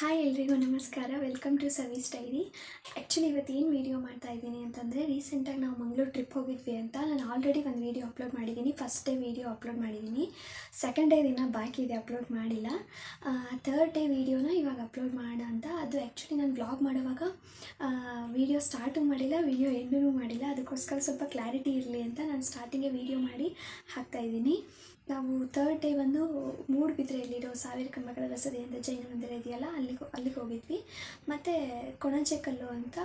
Hi ಎಲ್ರಿಗೂ ನಮಸ್ಕಾರ. Welcome to service diary actually ಇವತ್ತು ಏನು ವೀಡಿಯೋ ಮಾಡ್ತಾ ಇದ್ದೀನಿ ಅಂತಂದರೆ ರೀಸೆಂಟಾಗಿ ನಾವು ಮಂಗ್ಳೂರು ಟ್ರಿಪ್ ಹೋಗಿದ್ವಿ ಅಂತ. ನಾನು ಆಲ್ರೆಡಿ ಒಂದು ವೀಡಿಯೋ ಅಪ್ಲೋಡ್ ಮಾಡಿದ್ದೀನಿ. ಫಸ್ಟ್ ಡೇ ವೀಡಿಯೋ ಅಪ್ಲೋಡ್ ಮಾಡಿದ್ದೀನಿ. ಸೆಕೆಂಡ್ ಡೇ ದಿನ ಬಾಕಿ ಇದೆ ಅಪ್ಲೋಡ್ ಮಾಡಿಲ್ಲ. ಥರ್ಡ್ ಡೇ ವೀಡಿಯೋನ ಇವಾಗ ಅಪ್ಲೋಡ್ ಮಾಡೋಣ ಅಂತ. ಅದು ಆ್ಯಕ್ಚುಲಿ ನಾನು ಬ್ಲಾಗ್ ಮಾಡುವಾಗ ವೀಡಿಯೋ ಸ್ಟಾರ್ಟು ಮಾಡಿಲ್ಲ ವೀಡಿಯೋ ಎಂಡೂ ಮಾಡಿಲ್ಲ. ಅದಕ್ಕೋಸ್ಕರ ಸ್ವಲ್ಪ ಕ್ಲಾರಿಟಿ ಇರಲಿ ಅಂತ ನಾನು ಸ್ಟಾರ್ಟಿಂಗೇ ವೀಡಿಯೋ ಮಾಡಿ ಹಾಕ್ತಾಯಿದ್ದೀನಿ ನಾವು ತರ್ಡ್ ಡೇ ಬಂದು ಮೂಡುಬಿದ್ರೆಯಲ್ಲಿರೋ ಸಾವಿರ ಕಂಬಗಳ ರಸದಿ ಅಂತ ಜೈನ ಮಂದಿರ ಇದೆಯಲ್ಲ, ಅಲ್ಲಿಗೆ ಅಲ್ಲಿಗೆ ಹೋಗಿದ್ವಿ. ಮತ್ತು ಕೊಣಚೆಕಲ್ಲು ಅಂತ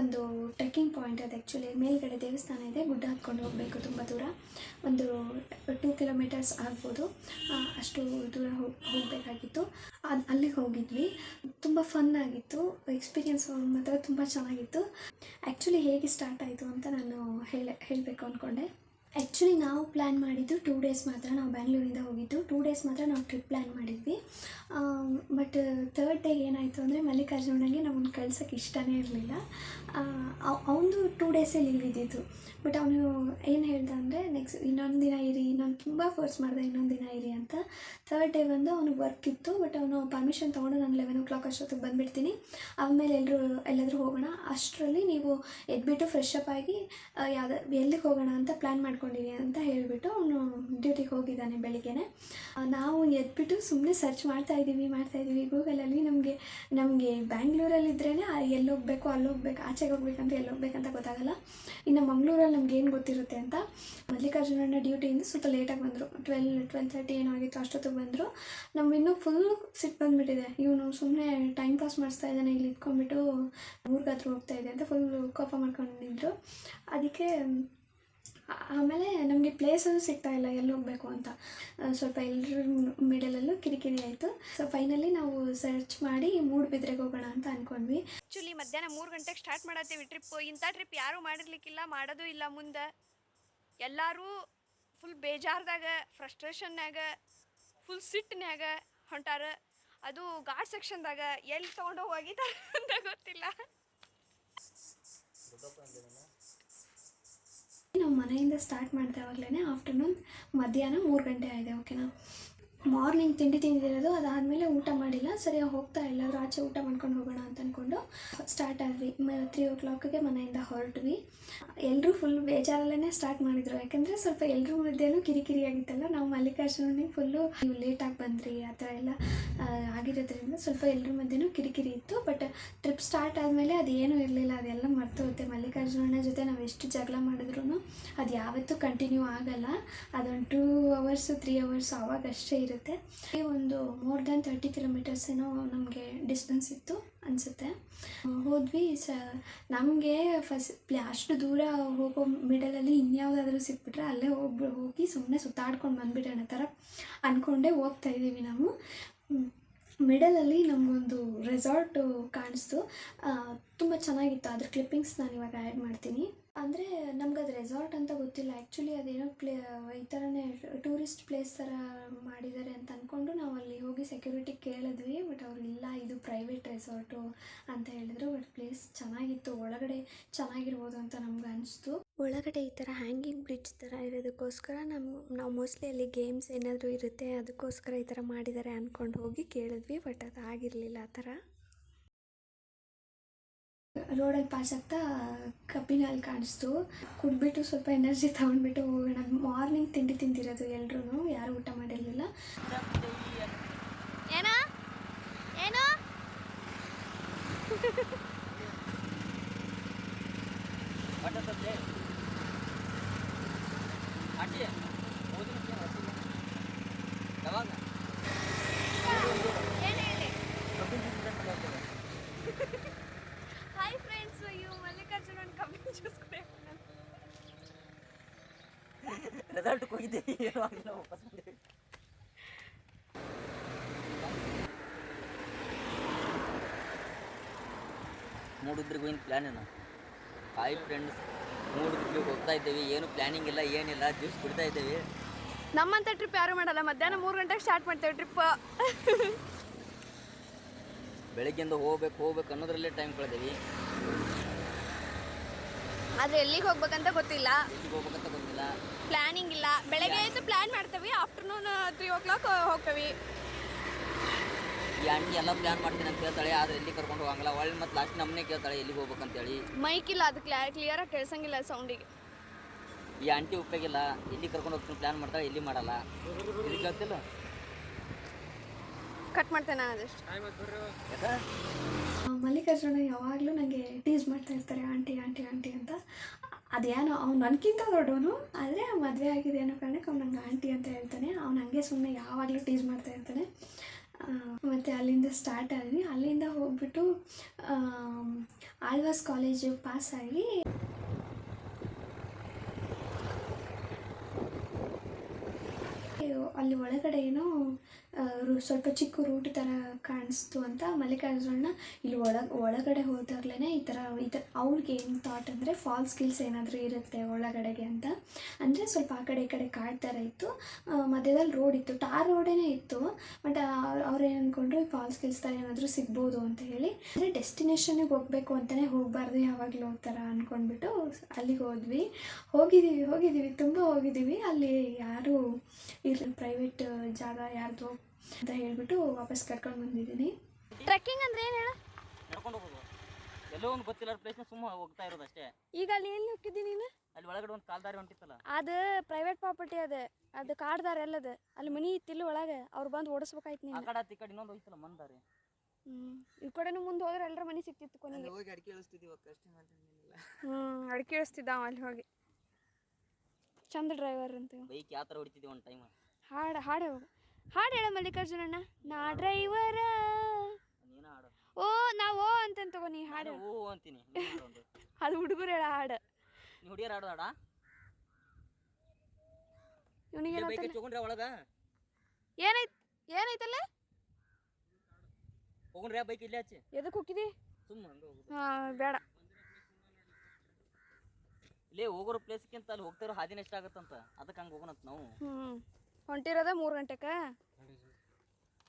ಒಂದು ಟ್ರೆಕ್ಕಿಂಗ್ ಪಾಯಿಂಟ್ ಅದು ಆ್ಯಕ್ಚುಲಿ ಮೇಲ್ಗಡೆ ದೇವಸ್ಥಾನ ಇದೆ, ಗುಡ್ಡ ಹತ್ಕೊಂಡು ಹೋಗಬೇಕು ತುಂಬ ದೂರ. ಒಂದು ಟೂ ಕಿಲೋಮೀಟರ್ಸ್ ಆಗ್ಬೋದು. ಅಷ್ಟು ದೂರ ಹೋಗಿ ಹೋಗಬೇಕಾಗಿತ್ತು. ಅದು ಅಲ್ಲಿಗೆ ಹೋಗಿದ್ವಿ. ತುಂಬ ಫನ್ ಆಗಿತ್ತು. ಎಕ್ಸ್ಪೀರಿಯನ್ಸ್ ಮಾತ್ರ ತುಂಬ ಚೆನ್ನಾಗಿತ್ತು. ಆ್ಯಕ್ಚುಲಿ ಹೇಗೆ ಸ್ಟಾರ್ಟ್ ಆಯಿತು ಅಂತ ನಾನು ಹೇಳ, ಹೇಳಬೇಕು ಅಂದ್ಕೊಂಡೆ ಆ್ಯಕ್ಚುಲಿ ನಾವು ಪ್ಲ್ಯಾನ್ ಮಾಡಿದ್ದು ಟೂ ಡೇಸ್ ಮಾತ್ರ ನಾವು ಬ್ಯಾಂಗ್ಳೂರಿಂದ ಹೋಗಿದ್ದು. ಟೂ ಡೇಸ್ ಮಾತ್ರ ನಾವು ಟ್ರಿಪ್ ಪ್ಲ್ಯಾನ್ ಮಾಡಿದ್ವಿ. ಬಟ್ ಥರ್ಡ್ ಡೇ ಏನಾಯಿತು ಅಂದರೆ ಮಲ್ಲಿಕಾರ್ಜುನಗೆ ನಮ್ಮನ್ನು ಕಳ್ಸೋಕ್ಕೆ ಇಷ್ಟನೇ ಇರಲಿಲ್ಲ. ಅವನದು ಟೂ ಡೇಸೇ ಲೀವ್ ಇದ್ದಿದ್ದು. ಬಟ್ ಅವನು ಏನು ಹೇಳ್ದ ಅಂದರೆ ನೆಕ್ಸ್ಟ್ ಇನ್ನೊಂದು ದಿನ ಇರಿ, ನಾನು ತುಂಬ ಫೋರ್ಸ್ ಮಾಡಿದೆ ಇನ್ನೊಂದು ದಿನ ಇರಿ ಅಂತ. ಥರ್ಡ್ ಡೇ ಬಂದು ಅವ್ನಿಗೆ ವರ್ಕ್ ಇತ್ತು ಬಟ್ ಅವನು ಪರ್ಮಿಷನ್ ತೊಗೊಂಡು ನಾನು ಲೆವೆನ್ ಓ ಕ್ಲಾಕ್ ಅಷ್ಟೊತ್ತಿಗೆ ಬಂದುಬಿಡ್ತೀನಿ. ಆಮೇಲೆ ಎಲ್ಲರೂ ಎಲ್ಲಾದರೂ ಹೋಗೋಣ. ಅಷ್ಟರಲ್ಲಿ ನೀವು ಎದ್ಬಿಟ್ಟು ಫ್ರೆಶ್ ಅಪ್ ಆಗಿ ಯಾವ್ದು, ಎಲ್ಲಿಗೆ ಹೋಗೋಣ ಅಂತ ಪ್ಲ್ಯಾನ್ ಮಾಡ್ಕೊಂಡಿರಿ ಅಂತ ಹೇಳಿಬಿಟ್ಟು ಅವನು ಡ್ಯೂಟಿಗೆ ಹೋಗಿದ್ದಾನೆ ಬೆಳಿಗ್ಗೆನೆ. ನಾವು ಎದ್ಬಿಟ್ಟು ಸುಮ್ಮನೆ ಸರ್ಚ್ ಮಾಡ್ತಾ ಇದ್ದೀವಿ ಮಾಡ್ತಾ ಇದ್ದೀವಿ. ಗೂಗಲಲ್ಲಿ ನಮಗೆ ನಮಗೆ ಬ್ಯಾಂಗ್ಳೂರಲ್ಲಿದ್ರೇ ಎಲ್ಲಿ ಹೋಗಬೇಕು ಅಲ್ಲಿ ಹೋಗ್ಬೇಕು ಆಚೆಗೆ ಹೋಗ್ಬೇಕಂತ ಎಲ್ಲಿ ಹೋಗ್ಬೇಕಂತ ಗೊತ್ತಾಗಲ್ಲ. ಇನ್ನು ಮಂಗಳೂರಲ್ಲಿ ನಮ್ಗೆ ಏನು ಗೊತ್ತಿರುತ್ತೆ ಅಂತ ಮಲ್ಲಿಕಾರ್ಜುನನ ಡ್ಯೂಟಿಯಿಂದ ಸ್ವಲ್ಪ ಲೇಟಾಗಿ ಬಂದರು. ಟ್ವೆಲ್ ಟ್ವೆಲ್ ತರ್ಟಿ ಏನೋ ಆಗಿತ್ತು, ಅಷ್ಟೊತ್ತಿಗೆ ಬಂದರು. ನಮ್ಗೆ ಇನ್ನೂ ಫುಲ್ ಸಿಟ್ಟು ಬಂದುಬಿಟ್ಟಿದೆ. ಇವನು ಸುಮ್ಮನೆ ಟೈಮ್ ಪಾಸ್ ಮಾಡಿಸ್ತಾ ಇದ್ದಾನೆ, ಇಲ್ಲಿ ಇಟ್ಕೊಂಡ್ಬಿಟ್ಟು ಊರಿಗೆ ಹತ್ರ ಹೋಗ್ತಾ ಇದೆ ಅಂತ ಫುಲ್ ಕೋಪ ಮಾಡ್ಕೊಂಡಿದ್ರು. ಅದಕ್ಕೆ ಆಮೇಲೆ ನಮಗೆ ಪ್ಲೇಸು ಸಿಗ್ತಾ ಇಲ್ಲ, ಎಲ್ಲಿ ಹೋಗಬೇಕು ಅಂತ. ಸ್ವಲ್ಪ ಎಲ್ಲರ ಮಿಡಲಲ್ಲೂ ಕಿರಿಕಿರಿ ಆಯಿತು. ಸೊ ಫೈನಲಿ ನಾವು ಸರ್ಚ್ ಮಾಡಿ ಮೂಡುಬಿದ್ರೆಗೆ ಹೋಗೋಣ ಅಂತ ಅಂದ್ಕೊಂಡ್ವಿ ಆ್ಯಕ್ಚುಲಿ ಮಧ್ಯಾಹ್ನ ಮೂರು ಗಂಟೆಗೆ ಸ್ಟಾರ್ಟ್ ಮಾಡತ್ತೀವಿ ಟ್ರಿಪ್ ಇಂಥ ಟ್ರಿಪ್ ಯಾರೂ ಮಾಡಿರ್ಲಿಕ್ಕಿಲ್ಲ, ಮಾಡೋದು ಇಲ್ಲ ಮುಂದೆ. ಎಲ್ಲರೂ ಫುಲ್ ಬೇಜಾರ್ದಾಗ ಫ್ರಸ್ಟ್ರೇಷನ್ನಾಗ ಫುಲ್ ಸಿಟ್ಟಿನಾಗ ಹೊಂಟಾರ. ಅದು ಘಾಟ್ ಸೆಕ್ಷನ್ದಾಗ ಎಲ್ಲಿ ತೊಗೊಂಡೋಗಿ ಅಂತ ಗೊತ್ತಿಲ್ಲ. ನಾವು ಮನೆಯಿಂದ ಸ್ಟಾರ್ಟ್ ಮಾಡ್ತಾವಾಗಲೇ ಆಫ್ಟರ್ನೂನ್ ಮಧ್ಯಾಹ್ನ ಮೂರು ಗಂಟೆ ಆಗಿದೆ ಓಕೆನಾ ಮಾರ್ನಿಂಗ್ ತಿಂಡಿ ತಿಂದಿರೋದು, ಅದಾದಮೇಲೆ ಊಟ ಮಾಡಿಲ್ಲ. ಸರಿ ಹೋಗ್ತಾ ಎಲ್ಲಾದರೂ ಆಚೆ ಊಟ ಮಾಡ್ಕೊಂಡು ಹೋಗೋಣ ಅಂತ ಅಂದ್ಕೊಂಡು ಸ್ಟಾರ್ಟ್ ಆದ್ವಿ. ತ್ರೀ ಓ ಕ್ಲಾಕಿಗೆ ಮನೆಯಿಂದ ಹೊರಟ್ವಿ. ಎಲ್ಲರೂ ಫುಲ್ ಬೇಜಾರಲ್ಲೇ ಸ್ಟಾರ್ಟ್ ಮಾಡಿದರು. ಯಾಕಂದರೆ ಸ್ವಲ್ಪ ಎಲ್ಲರೂ ಮಧ್ಯೆನೂ ಕಿರಿಕಿರಿ ಆಗಿತ್ತಲ್ಲ. ನಾವು ಮಲ್ಲಿಕಾರ್ಜುನಿಗೆ ಫುಲ್ಲು ನೀವು ಲೇಟಾಗಿ ಬಂದ್ರಿ, ಆ ಥರ ಎಲ್ಲ ಆಗಿರೋದ್ರಿಂದ ಸ್ವಲ್ಪ ಎಲ್ಲರ ಮಧ್ಯೆಯೂ ಕಿರಿಕಿರಿ ಇತ್ತು. ಬಟ್ ಟ್ರಿಪ್ ಸ್ಟಾರ್ಟ್ ಆದಮೇಲೆ ಅದೇನು ಇರಲಿಲ್ಲ. ಅದೆಲ್ಲ ಮರ್ತು ಹೋಗುತ್ತೆ. ಮಲ್ಲಿಕಾರ್ಜುನನ ಜೊತೆ ನಾವು ಎಷ್ಟು ಜಗಳ ಮಾಡಿದ್ರು ಅದು ಯಾವತ್ತೂ ಕಂಟಿನ್ಯೂ ಆಗಲ್ಲ. ಅದೊಂದು ಟೂ ಅವರ್ಸು ತ್ರೀ ಅವರ್ಸ್ ಅವಾಗ ಅಷ್ಟೇ ಇರುತ್ತೆ. ಈ ಒಂದು ಮೋರ್ ದ್ಯಾನ್ ತರ್ಟಿ ಕಿಲೋಮೀಟರ್ಸ್ ಏನೋ ನಮಗೆ ಡಿಸ್ಟೆನ್ಸ್ ಇತ್ತು ಅನಿಸುತ್ತೆ. ಹೋದ್ವಿ ಸ, ನಮಗೆ ಫಸ್ಟ್ ಅಷ್ಟು ದೂರ ಹೋಗೋ ಮಿಡಲಲ್ಲಿ ಇನ್ಯಾವುದಾದ್ರೂ ಸಿಕ್ಬಿಟ್ರೆ ಅಲ್ಲೇ ಹೋಗಿ ಹೋಗಿ ಸುಮ್ಮನೆ ಸುತ್ತಾಡ್ಕೊಂಡು ಬಂದ್ಬಿಡೋಣ ಥರ ಅಂದ್ಕೊಂಡೇ ಹೋಗ್ತಾ ಇದ್ದೀವಿ ನಾವು. ಮಿಡಲಲ್ಲಿ ನಮಗೊಂದು ರೆಸಾರ್ಟು ಕಾಣಿಸ್ತು. ತುಂಬ ಚೆನ್ನಾಗಿತ್ತು. ಅದ್ರ ಕ್ಲಿಪ್ಪಿಂಗ್ಸ್ ನಾನು ಇವಾಗ ಆ್ಯಡ್ ಮಾಡ್ತೀನಿ. ಅಂದರೆ ನಮ್ಗೆ ಅದು ರೆಸಾರ್ಟ್ ಅಂತ ಗೊತ್ತಿಲ್ಲ. ಆ್ಯಕ್ಚುಲಿ ಅದೇನೋ ಪ್ಲೇ, ಈ ಥರನೇ ಟೂರಿಸ್ಟ್ ಪ್ಲೇಸ್ ಥರ ಮಾಡಿದ್ದಾರೆ ಅಂತ ಅಂದ್ಕೊಂಡು ನಾವು ಅಲ್ಲಿ ಹೋಗಿ ಸೆಕ್ಯೂರಿಟಿ ಕೇಳಿದ್ವಿ. ಬಟ್ ಅವ್ರು ಇಲ್ಲ, ಇದು ಪ್ರೈವೇಟ್ ರೆಸಾರ್ಟು ಅಂತ ಹೇಳಿದ್ರು. ಬಟ್ ಪ್ಲೇಸ್ ಚೆನ್ನಾಗಿತ್ತು. ಒಳಗಡೆ ಚೆನ್ನಾಗಿರ್ಬೋದು ಅಂತ ನಮ್ಗೆ ಅನಿಸ್ತು. ಒಳಗಡೆ ಈ ಥರ ಹ್ಯಾಂಗಿಂಗ್ ಬ್ರಿಡ್ಜ್ ಥರ ಇರೋದಕ್ಕೋಸ್ಕರ ನಮ್ಮ ನಾವು ಮೋಸ್ಟ್ಲಿ ಅಲ್ಲಿ ಗೇಮ್ಸ್ ಏನಾದರೂ ಇರುತ್ತೆ, ಅದಕ್ಕೋಸ್ಕರ ಈ ಥರ ಮಾಡಿದ್ದಾರೆ ಅಂದ್ಕೊಂಡು ಹೋಗಿ ಕೇಳಿದ್ವಿ. ಬಟ್ ಅದು ಆಗಿರಲಿಲ್ಲ ಆ ಥರ ರೋಡಲ್ಲಿ ಪಾಸ್ ಆಗ್ತಾ ಕಬ್ಬಿನಲ್ಲಿ ಕಾಣಿಸ್ತು. ಕುಡ್ಬಿಟ್ಟು ಸ್ವಲ್ಪ ಎನರ್ಜಿ ತಗೊಂಡ್ಬಿಟ್ಟು ಹೋಗೋಣ. ಮಾರ್ನಿಂಗ್ ತಿಂಡಿ ತಿಂದಿರೋದು ಎಲ್ಲರೂ ಯಾರು ಊಟ ಮಾಡಿರಲಿಲ್ಲ. ಏನೋ? ಏನು ಆಂಟಿ ಓದಿನ ಯಾವಾಗ ಏನು ಹೇಳಿ ಹಾಯ್ ಫ್ರೆಂಡ್ಸ್ ಇವು ಮಲ್ಲಿಕಾರ್ಜುನ ಕಮ್ಮಿ ಚೂಸ್ಕೊಬೇಕು ರೆಸಾರ್ಟ್ಗೆ ಹೋಗಿದ್ದೆ. ಏನೂ ಆಗಿಲ್ಲ ವಾಪಸ್ ಮೂಡುದ್ರಿಗೆ ಹೋಗಿನ ಪ್ಲ್ಯಾನ್ ಏನು? ಹಾಯ್ ಫ್ರೆಂಡ್ಸ್ ಮೂಡುದ್ರಿಗೆ ಹೋಗ್ತಾ ಇದ್ದೀವಿ. ಏನು ಪ್ಲ್ಯಾನಿಂಗ್ ಇಲ್ಲ ಏನಿಲ್ಲ ಜ್ಯೂಸ್ ಕುಡಿತಾ ಇದ್ದೀವಿ. ನಮ್ಮಂತ ಟ್ರಿಪ್ ಯಾರು ಮಾಡಲ್ಲ. ಮಧ್ಯಾಹ್ನ ಮೂರು ಗಂಟೆಗೆ ಸ್ಟಾರ್ಟ್ ಮಾಡ್ತೇವೆ ಟ್ರಿಪ್ ಬೆಳಗ್ಗೆಯಿಂದ ಹೋಗ್ಬೇಕು ಹೋಗ್ಬೇಕು ಅನ್ನೋದ್ರಲ್ಲೇ ಟೈಮ್ ಕಳೆದೀವಿ. ಆದರೆ ಎಲ್ಲಿಗೆ ಹೋಗ್ಬೇಕಂತ ಗೊತ್ತಿಲ್ಲ. ಎಲ್ಲಿಗೆ ಹೋಗ್ಬೇಕಂತ ಗೊತ್ತಿಲ್ಲ. ಪ್ಲಾನಿಂಗ್ ಇಲ್ಲ. ಬೆಳಗ್ಗೆ ಎದ್ದು ಪ್ಲಾನ್ ಮಾಡ್ತೇವೆ ಆಫ್ಟರ್ನೂನ್ ತ್ರೀ ಓ ಕ್ಲಾಕ್ ಹೋಗ್ತೇವೆ. ಈ ಆಂಟಿ ಎಲ್ಲ ಪ್ಲ್ಯಾನ್ ಮಾಡ್ತೀನಿ ಅಂತ ಹೇಳ್ತಾಳೆ ಆದ್ರೆ ಎಲ್ಲಿ ಕರ್ಕೊಂಡು ಹೋಗಂಗಿಲ್ಲ. ಒಳ್ಳೆ ಮತ್ತು ಲಾಸ್ಟ್ ನಮ್ಮನೆ ಕೇಳ್ತಾಳೆ ಎಲ್ಲಿಗೆ ಹೋಗ್ಬೇಕಂತೇಳಿ ಮೈಕ್ ಇಲ್ಲ ಅದು ಕ್ಲಿಯರ್ ಕ್ಲಿಯರಾಗಿ ಕೇಳ್ಸಂಗಿಲ್ಲ ಸೌಂಡಿಗೆ ಈ ಆಂಟಿ ಉಪಯೋಗಿಲ್ಲ ಎಲ್ಲಿ ಕರ್ಕೊಂಡು ಹೋಗ್ತೀನಿ ಪ್ಲ್ಯಾನ್ ಮಾಡ್ತಾಳೆ ಎಲ್ಲಿ ಮಾಡಲ್ಲ. ಇಲ್ಲಿ ಗೊತ್ತಿಲ್ಲ ಕಟ್ ಮಾಡ್ತೇನೆ ನಾನು ಅದಷ್ಟು. ಮಲ್ಲಿಕಾರ್ಜುನ ಯಾವಾಗಲೂ ನನಗೆ ಟೀಸ್ ಮಾಡ್ತಾ ಇರ್ತಾರೆ, ಆಂಟಿ ಆಂಟಿ ಆಂಟಿ ಅಂತ. ಅದೇನೋ ಅವ್ನು ನನಗಿಂತ ದೊಡ್ಡವನು, ಆದರೆ ಮದುವೆ ಆಗಿದೆ ಅನ್ನೋ ಕಾರಣಕ್ಕೆ ಅವ್ನು ನಂಗೆ ಆಂಟಿ ಅಂತ ಹೇಳ್ತಾನೆ. ಅವ್ನು ಹಂಗೆ ಸುಮ್ಮನೆ ಯಾವಾಗಲೂ ಟೀಸ್ ಮಾಡ್ತಾ ಇರ್ತಾನೆ. ಮತ್ತು ಅಲ್ಲಿಂದ ಸ್ಟಾರ್ಟ್ ಆದ್ವಿ. ಅಲ್ಲಿಂದ ಹೋಗ್ಬಿಟ್ಟು ಆಳ್ವಾಸ್ ಕಾಲೇಜು ಪಾಸಾಗಿ ಅಲ್ಲಿ ಒಳಗಡೆ ಏನೋ ಸ್ವಲ್ಪ ಚಿಕ್ಕ ರೂಟ್ ಥರ ಕಾಣಿಸ್ತು ಅಂತ ಮಲ್ಲಿಕಾರ್ಜುನ ಇಲ್ಲಿ ಒಳ ಒಳಗಡೆ ಹೋದಾಗ್ಲೇ ಈ ಥರ ಈ ಥರ ಅವ್ರಿಗೆ ಏನು ಥಾಟ್ ಅಂದರೆ ಫಾಲ್ಸ್ ಸ್ಕಿಲ್ಸ್ ಏನಾದರೂ ಇರುತ್ತೆ ಒಳಗಡೆಗೆ ಅಂತ. ಅಂದರೆ ಸ್ವಲ್ಪ ಆ ಕಡೆ ಈ ಕಡೆ ಕಾಡ್ ಥರ ಇತ್ತು ಮಧ್ಯದಲ್ಲಿ ರೋಡ್ ಇತ್ತು. ಟಾರ್ ರೋಡೇ ಇತ್ತು ಬಟ್ ಅವ್ರು ಏನು ಅಂದ್ಕೊಂಡ್ರು ಫಾಲ್ಸ್ ಸ್ಕಿಲ್ಸ್ ಥರ ಏನಾದರೂ ಸಿಗ್ಬೋದು ಅಂತ ಹೇಳಿ, ಅಂದರೆ ಡೆಸ್ಟಿನೇಷನ್ಗೆ ಹೋಗಬೇಕು ಅಂತಲೇ ಹೋಗಬಾರ್ದು ಯಾವಾಗಲೂ ಥರ ಅಂದ್ಕೊಂಡ್ಬಿಟ್ಟು ಅಲ್ಲಿಗೆ ಹೋದ್ವಿ. ಹೋಗಿದ್ದೀವಿ ಹೋಗಿದ್ದೀವಿ ತುಂಬ ಹೋಗಿದ್ದೀವಿ ಅಲ್ಲಿ ಯಾರು ಇಲ್ಲಿ ಪ್ರೈವೇಟ್ ಜಾಗ ಯಾರ್ದು ಅಂತ ಹೇಳ್ಬಿಟ್ಟು ವಾಪಸ್ ಕರ್ಕೊಂಡು ಬಂದಿದ್ದೀನಿ. ಟ್ರೆಕ್ಕಿಂಗ್ ಅಂದ್ರೆ ಏನು ಹೇಳ? ನಡ್ಕೊಂಡು ಹೋಗೋದು ಎಲ್ಲೋ ಒಂದು ಗೊತ್ತಿಲ್ಲ ಪ್ಲೇಸ್ನ ಸುಮ್ಮ ಹೋಗ್ತಾ ಇರೋದು ಅಷ್ಟೇ. ಈಗ ಅಲ್ಲಿ ಎಲ್ಲಿ ಹೋಗಿದ್ದೀನಿ ನೀನು? ಅಲ್ಲಿ ಒಳಗಡೆ ಒಂದು ಕಾಲ್ದಾರಿ ಹೊಂಟಿತ್ತಲ್ಲ. ಅದು ಪ್ರೈವೇಟ್ ಪ್ರಾಪರ್ಟಿ ಅದ. ಅದು ಕಾಡ್ದಾರ ಎಲ್ಲದ ಅಲ್ಲಿ ಮನಿ ಇತ್ತಿಲ್ಲ ಒಳಗೆ. ಅವ್ರು ಬಂದು ಓಡಿಸ್ಬೇಕಾಯ್ತು ಆ ನೀನು ಕಡೆ ಆತ್ ಈ ಕಡೆ ಇನ್ನೊಂದು ಹೋಯ್ತಲ್ಲ ಮಂದಾರಿ ಹ್ಞೂ ಈ ಕಡೆನೂ ಮುಂದೆ ಹೋದ್ರೆ ಎಲ್ಲರ ಮನೆ ಸಿಕ್ತಿತ್ತು ಕೊನೆಗೆ. ಹೋಗಿ ಅಡಿಕೆ ಇಳಿಸ್ತಿದ್ದೀವಿ ಕಷ್ಟ ಹ್ಞೂ ಅಡಿಕೆ ಇಳಿಸ್ತಿದ್ದ ಅವ ಅಲ್ಲಿ ಹೋಗಿ. ಚಂದ ಡ್ರೈವರ್ ಅಂತ ಇವ. ಬೈಕ್ ಯಾವ ಥರ ಹೊಡಿತಿದ್ವಿ ಒಂದು ಟೈಮ್ ಹಾಡು ಹಾಡು ಹಾಡು ಹೇಳ ಮಲ್ಲಿಕಾರ್ಜುನಣ್ಣ. ನಾ ಡ್ರೈವರ ಓ ನಾವು ಓ ಅಂತ ತಗೋ ನೀ ಹಾಡು. ಓ ಅಂತೀನಿ ಅದು ಹುಡುಗರು ಹೇಳ ಹಾಡು. ನೀ ಹುಡುಗಿಯರ್ ಹಾಡು ಹಾಡ? ಇವನಿಗೆ ತಗೊಂಡ್ರೆ ಒಳಗ? ಏನೈತ್ ಏನೈತಲ್ಲ? ಹೋಗೊಂಡ್ರೆ ಬೈಕ್ ಇಲ್ಲೇ ಹಚ್ಚಿ. ಎದಕ್ಕೆ ಹೋಗಿದಿ ಸುಮ್ಮನೆ ಬೇಡ. ಇಲ್ಲೇ ಹೋಗೋರು ಪ್ಲೇಸ್ಗಿಂತ ಅಲ್ಲಿ ಹೋಗ್ತಾರೋ ಹಾದಿನ ಎಷ್ಟಾಗತ್ತಂತ ಅದಕ್ಕೆ ಹಂಗೆ ಹೋಗೋಣಂತ ನಾವು. ಹೊಂಟಿರೋದ ಮೂರು ಗಂಟೆಗೆ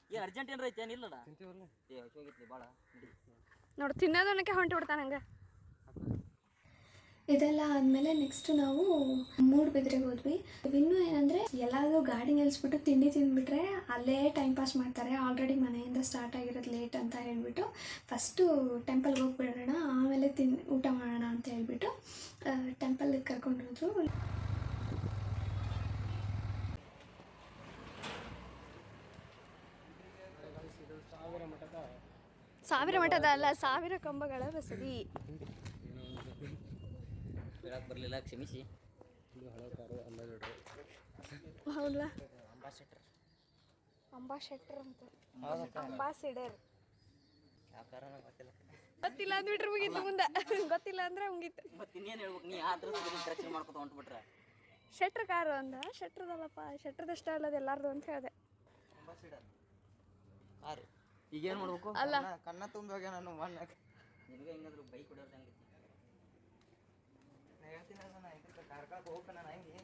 ಏನು ಅರ್ಜೆಂಟ್ ಏನ್ರ ಐತೆ ಏನಿಲ್ಲಲ್ಲ ಏ ಹೋಗಿತ್ಲಿ ಭಾಳ ನಡಿ ನೋಡು ತಿನ್ನೋದು ಅನ್ನಕ್ಕೆ ಹೊಂಟಿ ಬಿಡ್ತಾನೆ ಹಂಗೆ. ಇದೆಲ್ಲ ಆದಮೇಲೆ ನೆಕ್ಸ್ಟ್ ನಾವು ಮೂಡ್ಬಿದ್ರೆಗೆ ಹೋದ್ವಿ. ಇನ್ನೂ ಏನಂದರೆ ಎಲ್ಲಾದರೂ ಗಾಡಿ ನಿಲ್ಲಿಸ್ಬಿಟ್ಟು ತಿಂಡಿ ತಿಂದ್ಬಿಟ್ರೆ ಅಲ್ಲೇ ಟೈಮ್ ಪಾಸ್ ಮಾಡ್ತಾರೆ. ಆಲ್ರೆಡಿ ಮನೆಯಿಂದ ಸ್ಟಾರ್ಟ್ ಆಗಿರೋದು ಲೇಟ್ ಅಂತ ಹೇಳ್ಬಿಟ್ಟು ಫಸ್ಟು ಟೆಂಪಲ್ಗೆ ಹೋಗ್ಬಿಡೋಣ ಆಮೇಲೆ ತಿನ್ ಊಟ ಮಾಡೋಣ ಅಂತ ಹೇಳ್ಬಿಟ್ಟು ಟೆಂಪಲ್ಗೆ ಕರ್ಕೊಂಡೋದ್ರು ಸಾವಿರ ಮಠದ ಅಲ್ಲ ಸಾವಿರ ಕಂಬಗಳ ಬಸದಿ. ಹೇಳಕ್ಕೆ ಬರಲಿಲ್ಲ ಕ್ಷಮಿಸಿ. ಹೌದಲ್ಲ ಅಂಬಾಶೆಟ್ರ್ ಅಂತ. ಅಂಬಾಸಿಡರ್ ಗೊತ್ತಿಲ್ಲ. ಅಂದ್ಬಿಟ್ರೆ ಮುಗೀತು ಮುಂದೆ. ಗೊತ್ತಿಲ್ಲ ಅಂದ್ರೆ ಮುಗೀತು. ಮತ್ತೆ ಇನ್ನೇನು ಹೇಳ್ಬೇಕು? ನೀ ಆ ಥರ ಕರೆಕ್ಷನ್ ಮಾಡ್ಕೊತ ಹೊಂಟ್ಬಿಟ್ರೆ ಶೆಟ್ರ್ ಕಾರು ಅಂದ? ಶೆಟ್ರದಲ್ಲಪ್ಪ ಶೆಟ್ರದಷ್ಟ ಅಲ್ಲದ ಎಲ್ಲಾರ್ದು ಅಂತ ಹೇಳಿದೆ. ಆರು ಈಗೇನು ಮಾಡ್ಬೇಕು? ಅಲ್ಲ. ಕಣ್ಣ ತುಂಬಿ ಹೋಗ್ಯ ನಾನು ಮಣ್ಣಕ್ಕೆ ನಿನಗೆ ಹೆಂಗಾದ್ರು ಬೈಕ್ ಹೊಡೆಯೋದು ಹೆಂಗೈತಿ ನಾ ಇದಕ್ಕೆ ಕಾರ್ಕಳಕ್ಕೆ ಹೋಗ್ಬೇಕ ನಾನು ಹೆಂಗೆ.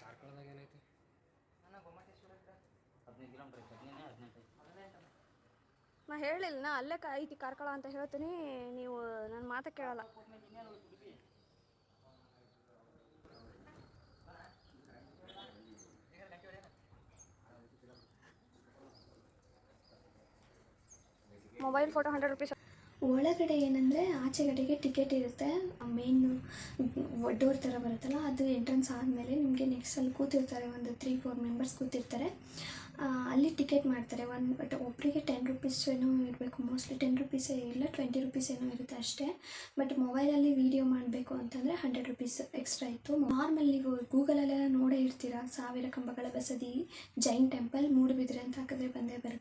ಕಾರ್ಕಳದಾಗ ಏನೈತಿ? ನನ್ನ ಗೊಮ್ಮಟೇಶ್ವರ ಹದಿನೈದು ಕಿಲೋಮೀಟ್ರ್ ಐತೆ ಹದಿನೈದು ಹದಿನೆಂಟು ನಾ ಹೇಳಿಲ್ಲ ನಾ ಅಲ್ಲೇ ಕ ಐತಿ ಕಾರ್ಕಳ ಅಂತ ಹೇಳ್ತೀನಿ ನೀವು ನನ್ನ ಮಾತ ಕೇಳಲ್ಲ. ಮೊಬೈಲ್ ಫೋಟೋ ಹಂಡ್ರೆಡ್ ರುಪೀಸ್ ಒಳಗಡೆ ಏನಂದರೆ ಆಚೆಗಡೆಗೆ ಟಿಕೆಟ್ ಇರುತ್ತೆ. ಮೇಯ್ನು ಡೋರ್ ಥರ ಬರುತ್ತಲ್ಲ, ಅದು ಎಂಟ್ರೆನ್ಸ್ ಆದಮೇಲೆ ನಿಮಗೆ ನೆಕ್ಸ್ಟ್ ಅಲ್ಲಿ ಕೂತಿರ್ತಾರೆ, ಒಂದು ತ್ರೀ ಫೋರ್ ಮೆಂಬರ್ಸ್ ಕೂತಿರ್ತಾರೆ. ಅಲ್ಲಿ ಟಿಕೆಟ್ ಮಾಡ್ತಾರೆ. ಒನ್ ಬಟ್ ಒಬ್ಬರಿಗೆ ಟೆನ್ ರುಪೀಸ್ ಏನೋ ಇರಬೇಕು. ಮೋಸ್ಟ್ಲಿ ಟೆನ್ ರುಪೀಸೇ ಇಲ್ಲ ಟ್ವೆಂಟಿ ರುಪೀಸ್ ಏನೋ ಇರುತ್ತೆ ಅಷ್ಟೇ. ಬಟ್ ಮೊಬೈಲಲ್ಲಿ ವೀಡಿಯೋ ಮಾಡಬೇಕು ಅಂತಂದರೆ ಹಂಡ್ರೆಡ್ ರುಪೀಸ್ ಎಕ್ಸ್ಟ್ರಾ ಇತ್ತು. ನಾರ್ಮಲ್ ನೀವು ಗೂಗಲಲ್ಲೆಲ್ಲ ನೋಡೇ ಇರ್ತೀರ? ಸಾವಿರ ಕಂಬಗಳ ಬಸದಿ, ಜೈನ್ ಟೆಂಪಲ್ ಮೂಡುಬಿದ್ರೆ ಅಂತ ಹಾಕಿದ್ರೆ ಬಂದೇ ಬರುತ್ತೆ.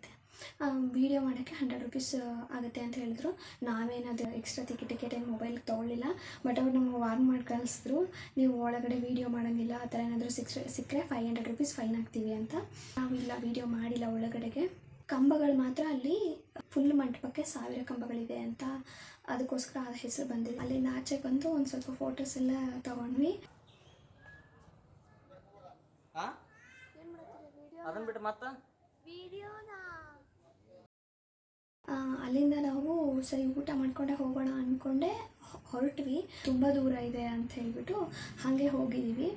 ವೀಡಿಯೋ ಮಾಡೋಕ್ಕೆ ಹಂಡ್ರೆಡ್ ರುಪೀಸ್ ಆಗುತ್ತೆ ಅಂತ ಹೇಳಿದ್ರು. ನಾವೇನದು ಎಕ್ಸ್ಟ್ರಾ ಟಿಕೆಟ್ ಟಿಕೆಟ್ ಏನು ಮೊಬೈಲ್ ತೊಗೊಳ್ಳಿಲ್ಲ. ಬಟ್ ಅವ್ರು ನಮಗೆ ವಾರ್ನ್ ಮಾಡಿ ಕಳಿಸಿದ್ರು ನೀವು ಒಳಗಡೆ ವೀಡಿಯೋ ಮಾಡೋಂಗಿಲ್ಲ ಆ ಥರ ಏನಾದರೂ ಸಿಕ್ಸ್ ಸಿಕ್ಕರೆ ಫೈವ್ ಹಂಡ್ರೆಡ್ ರುಪೀಸ್ ಫೈನ್ ಹಾಕ್ತೀವಿ ಅಂತ. ನಾವಿಲ್ಲ ವೀಡಿಯೋ ಮಾಡಿಲ್ಲ ಒಳಗಡೆಗೆ. ಕಂಬಗಳು ಮಾತ್ರ ಅಲ್ಲಿ ಫುಲ್ ಮಂಟಪಕ್ಕೆ ಸಾವಿರ ಕಂಬಗಳಿದೆ ಅಂತ ಅದಕ್ಕೋಸ್ಕರ ಆ ಹೆಸರು ಬಂದಿದೆ. ಅಲ್ಲಿ ಆಚೆ ಬಂದು ಒಂದು ಸ್ವಲ್ಪ ಫೋಟೋಸ್ ಎಲ್ಲ ತಗೊಂಡ್ವಿ. ಅದನ್ನ ಬಿಟ್ಟು ಮತ್ತೆ? ಆ, ಅಲ್ಲಿಂದ ನಾವು ಸರಿ, ಊಟ ಮಾಡ್ಕೊಂಡೆ ಹೋಗೋಣ ಅಂದ್ಕೊಂಡೆ ಹೊರಟ್ವಿ. ತುಂಬ ದೂರ ಇದೆ ಅಂತ ಹೇಳ್ಬಿಟ್ಟು ಹಾಗೆ ಹೋಗಿದ್ದೀವಿ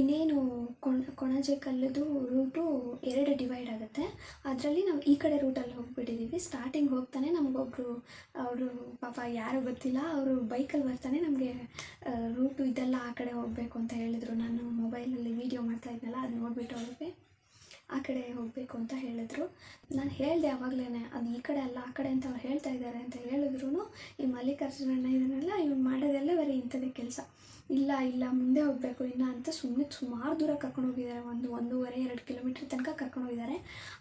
ಇನ್ನೇನು ಕೊಣ, ಕೊಣಜೆ ಕಲ್ಲದು ರೂಟು ಎರಡು ಡಿವೈಡ್ ಆಗುತ್ತೆ. ಅದರಲ್ಲಿ ನಾವು ಈ ಕಡೆ ರೂಟಲ್ಲಿ ಹೋಗ್ಬಿಟ್ಟಿದ್ದೀವಿ ಸ್ಟಾರ್ಟಿಂಗ್ ಹೋಗ್ತಾನೆ ನಮಗೊಬ್ರು, ಅವರು ಪಾಪ ಯಾರು ಗೊತ್ತಿಲ್ಲ, ಅವರು ಬೈಕಲ್ಲಿ ಬರ್ತಾನೆ ನಮಗೆ ರೂಟು ಇದೆಲ್ಲ ಆ ಕಡೆ ಹೋಗಬೇಕು ಅಂತ ಹೇಳಿದರು. ನಾನು ಮೊಬೈಲಲ್ಲಿ ವೀಡಿಯೋ ಮಾಡ್ತಾ ಇದ್ನಲ್ಲ ಅದು ನೋಡಿಬಿಟ್ಟು ಅವ್ರಿಗೆ ಆ ಕಡೆ ಹೋಗಬೇಕು ಅಂತ ಹೇಳಿದ್ರು. ನಾನು ಹೇಳಿದೆ ಆವಾಗಲೇ ಅದು ಈ ಕಡೆ ಅಲ್ಲ, ಆ ಕಡೆ ಅಂತ ಅವ್ರು ಹೇಳ್ತಾ ಇದ್ದಾರೆ ಅಂತ ಹೇಳಿದ್ರು ಈ ಮಲ್ಲಿಕಾರ್ಜುನಣ್ಣ ಇದನ್ನೆಲ್ಲ ಇವ್ನು ಮಾಡೋದೆಲ್ಲ ಬರೀ ಇಂಥದ್ದೇ ಕೆಲಸ. ಇಲ್ಲ ಇಲ್ಲ, ಮುಂದೆ ಹೋಗಬೇಕು ಇನ್ನ ಅಂತ ಸುಮ್ಮನೆ ಸುಮಾರು ದೂರ ಕರ್ಕೊಂಡು ಹೋಗಿದ್ದಾರೆ. ಒಂದು ಒಂದೂವರೆ, ಎರಡು ಕಿಲೋಮೀಟ್ರ್ ತನಕ ಕರ್ಕೊಂಡು ಹೋಗಿದ್ದಾರೆ.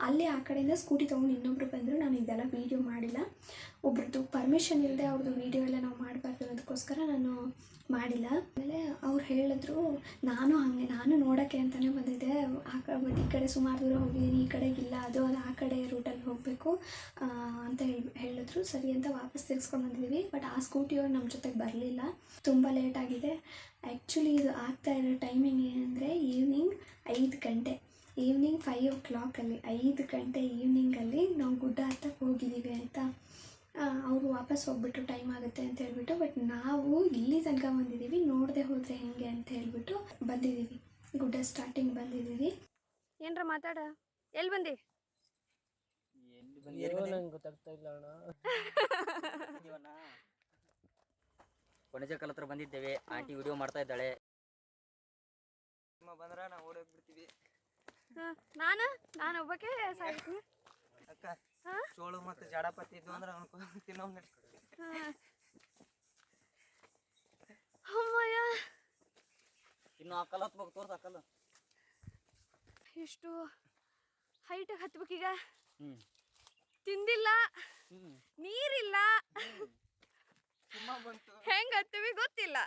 ಅಲ್ಲಿ ಆ ಕಡೆಯಿಂದ ಸ್ಕೂಟಿ ತೊಗೊಂಡು ಇನ್ನೊಬ್ರು ಬಂದರು. ನಾನು ಇದೆಲ್ಲ ವೀಡಿಯೋ ಮಾಡಿಲ್ಲ. ಒಬ್ರದ್ದು ಪರ್ಮಿಷನ್ ಇಲ್ಲದೆ ಅವ್ರದ್ದು ವೀಡಿಯೋ ಎಲ್ಲ ನಾವು ಮಾಡಬಾರ್ದು ಅದಕ್ಕೋಸ್ಕರ ನಾನು ಮಾಡಿಲ್ಲ. ಆಮೇಲೆ ಅವ್ರು ಹೇಳಿದ್ರು, ನಾನು ಹಾಗೆ, ನಾನು ನೋಡೋಕ್ಕೆ ಅಂತಲೇ ಬಂದಿದ್ದೆ. ಆ ಕ ಮತ್ತು ಈ ಕಡೆ ಸುಮಾರು ದೂರ ಹೋಗಿದ್ದೀನಿ, ಈ ಕಡೆಗೆ ಇಲ್ಲ, ಅದು ಅದು ಆ ಕಡೆ ರೂಟಲ್ಲಿ ಹೋಗಬೇಕು ಅಂತ ಹೇಳಿ, ಹೇಳಿದ್ರು. ಸರಿ ಅಂತ ವಾಪಸ್ ತಿರ್ಸ್ಕೊಂಡು ಬಂದಿದ್ದೀವಿ ಬಟ್ ಆ ಸ್ಕೂಟಿಯವ್ರು ನಮ್ಮ ಜೊತೆಗೆ ಬರಲಿಲ್ಲ. ತುಂಬ ಲೇಟ್ ಆಗಿದೆ. ಆ್ಯಕ್ಚುಲಿ ಇದು ಆಗ್ತಾ ಇರೋ ಟೈಮಿಂಗ್ ಏನಂದರೆ ಈವ್ನಿಂಗ್ ಐದು ಗಂಟೆ. ಈವ್ನಿಂಗ್ ಫೈವ್ ಓ ಕ್ಲಾಕಲ್ಲಿ, ಐದು ಗಂಟೆ ಈವ್ನಿಂಗಲ್ಲಿ ನಾವು ಗುಡ್ಡ ಹತ್ತಕ್ಕೆ ಹೋಗಿದ್ದೀವಿ ಆಯಿತಾ? ಅವರು ವಾಪಸ್ ಹೋಗ್ಬಿಟ್ಟು ಟೈಮ್ ಆಗುತ್ತೆ ಅಂತ ಹೇಳ್ಬಿಟ್ಟು ಬಟ್ ನಾವು ಇಲ್ಲಿ ತನಕ ಬಂದಿದ್ದೀವಿ ನೋಡದೆ ಹೋದರೆ ಹೆಂಗೆ ಅಂತ ಹೇಳ್ಬಿಟ್ಟು ಬಂದಿದ್ದೀವಿ. ಗುಡ್ಡ ಸ್ಟಾರ್ಟಿಂಗ್ ಬಂದಿದ್ದೀವಿ. ಏನರ ಮಾತಾಡ ಎಲ್ಲಿ ಬಂದಿ? ಎಲ್ಲಿ ಬಂದು? ಎಲ್ಲಿ ಗೊತ್ತಾಗ್ತಾ ಇಲ್ಲ ಕಲ್ ಹತ್ರ ಬಂದಿದ್ದೇವೆ. ಆಂಟಿ ವಿಡಿಯೋ ಮಾಡ್ತಾ ಇದ್ದಾಳೆ. ಬಂದ್ರ ನಾವು ಓಡೋಗ್ಬಿಡ್ತೀವಿ. ನಾನು? ನಾನು ಒಬ್ಬಕ್ಕೆ ಸಾಯ್ತೀನಿ. ಅಕ್ಕ? ಚೋಳು ಮತ್ತೆ ಜಡಪತಿ ಇದ್ದು ಅಂದ್ರೆ ಅವನು ತಿನ್ನೋ. ಅಮ್ಮಯ್ಯ. ಇನ್ನು ಕಲ್ ಹತ್ಬೇಕು ತೋರ್ಸ ಆ ಕಲ್ಲು. ಇಷ್ಟು ಹೈಟಾಗಿ ಹತ್ಬೇಕೀಗ? ತಿಂದಿಲ್ಲ. ನೀರಿಲ್ಲ. ಹೆಂಗ್ ಹತ್ತೀವಿ ಗೊತ್ತಿಲ್ಲ.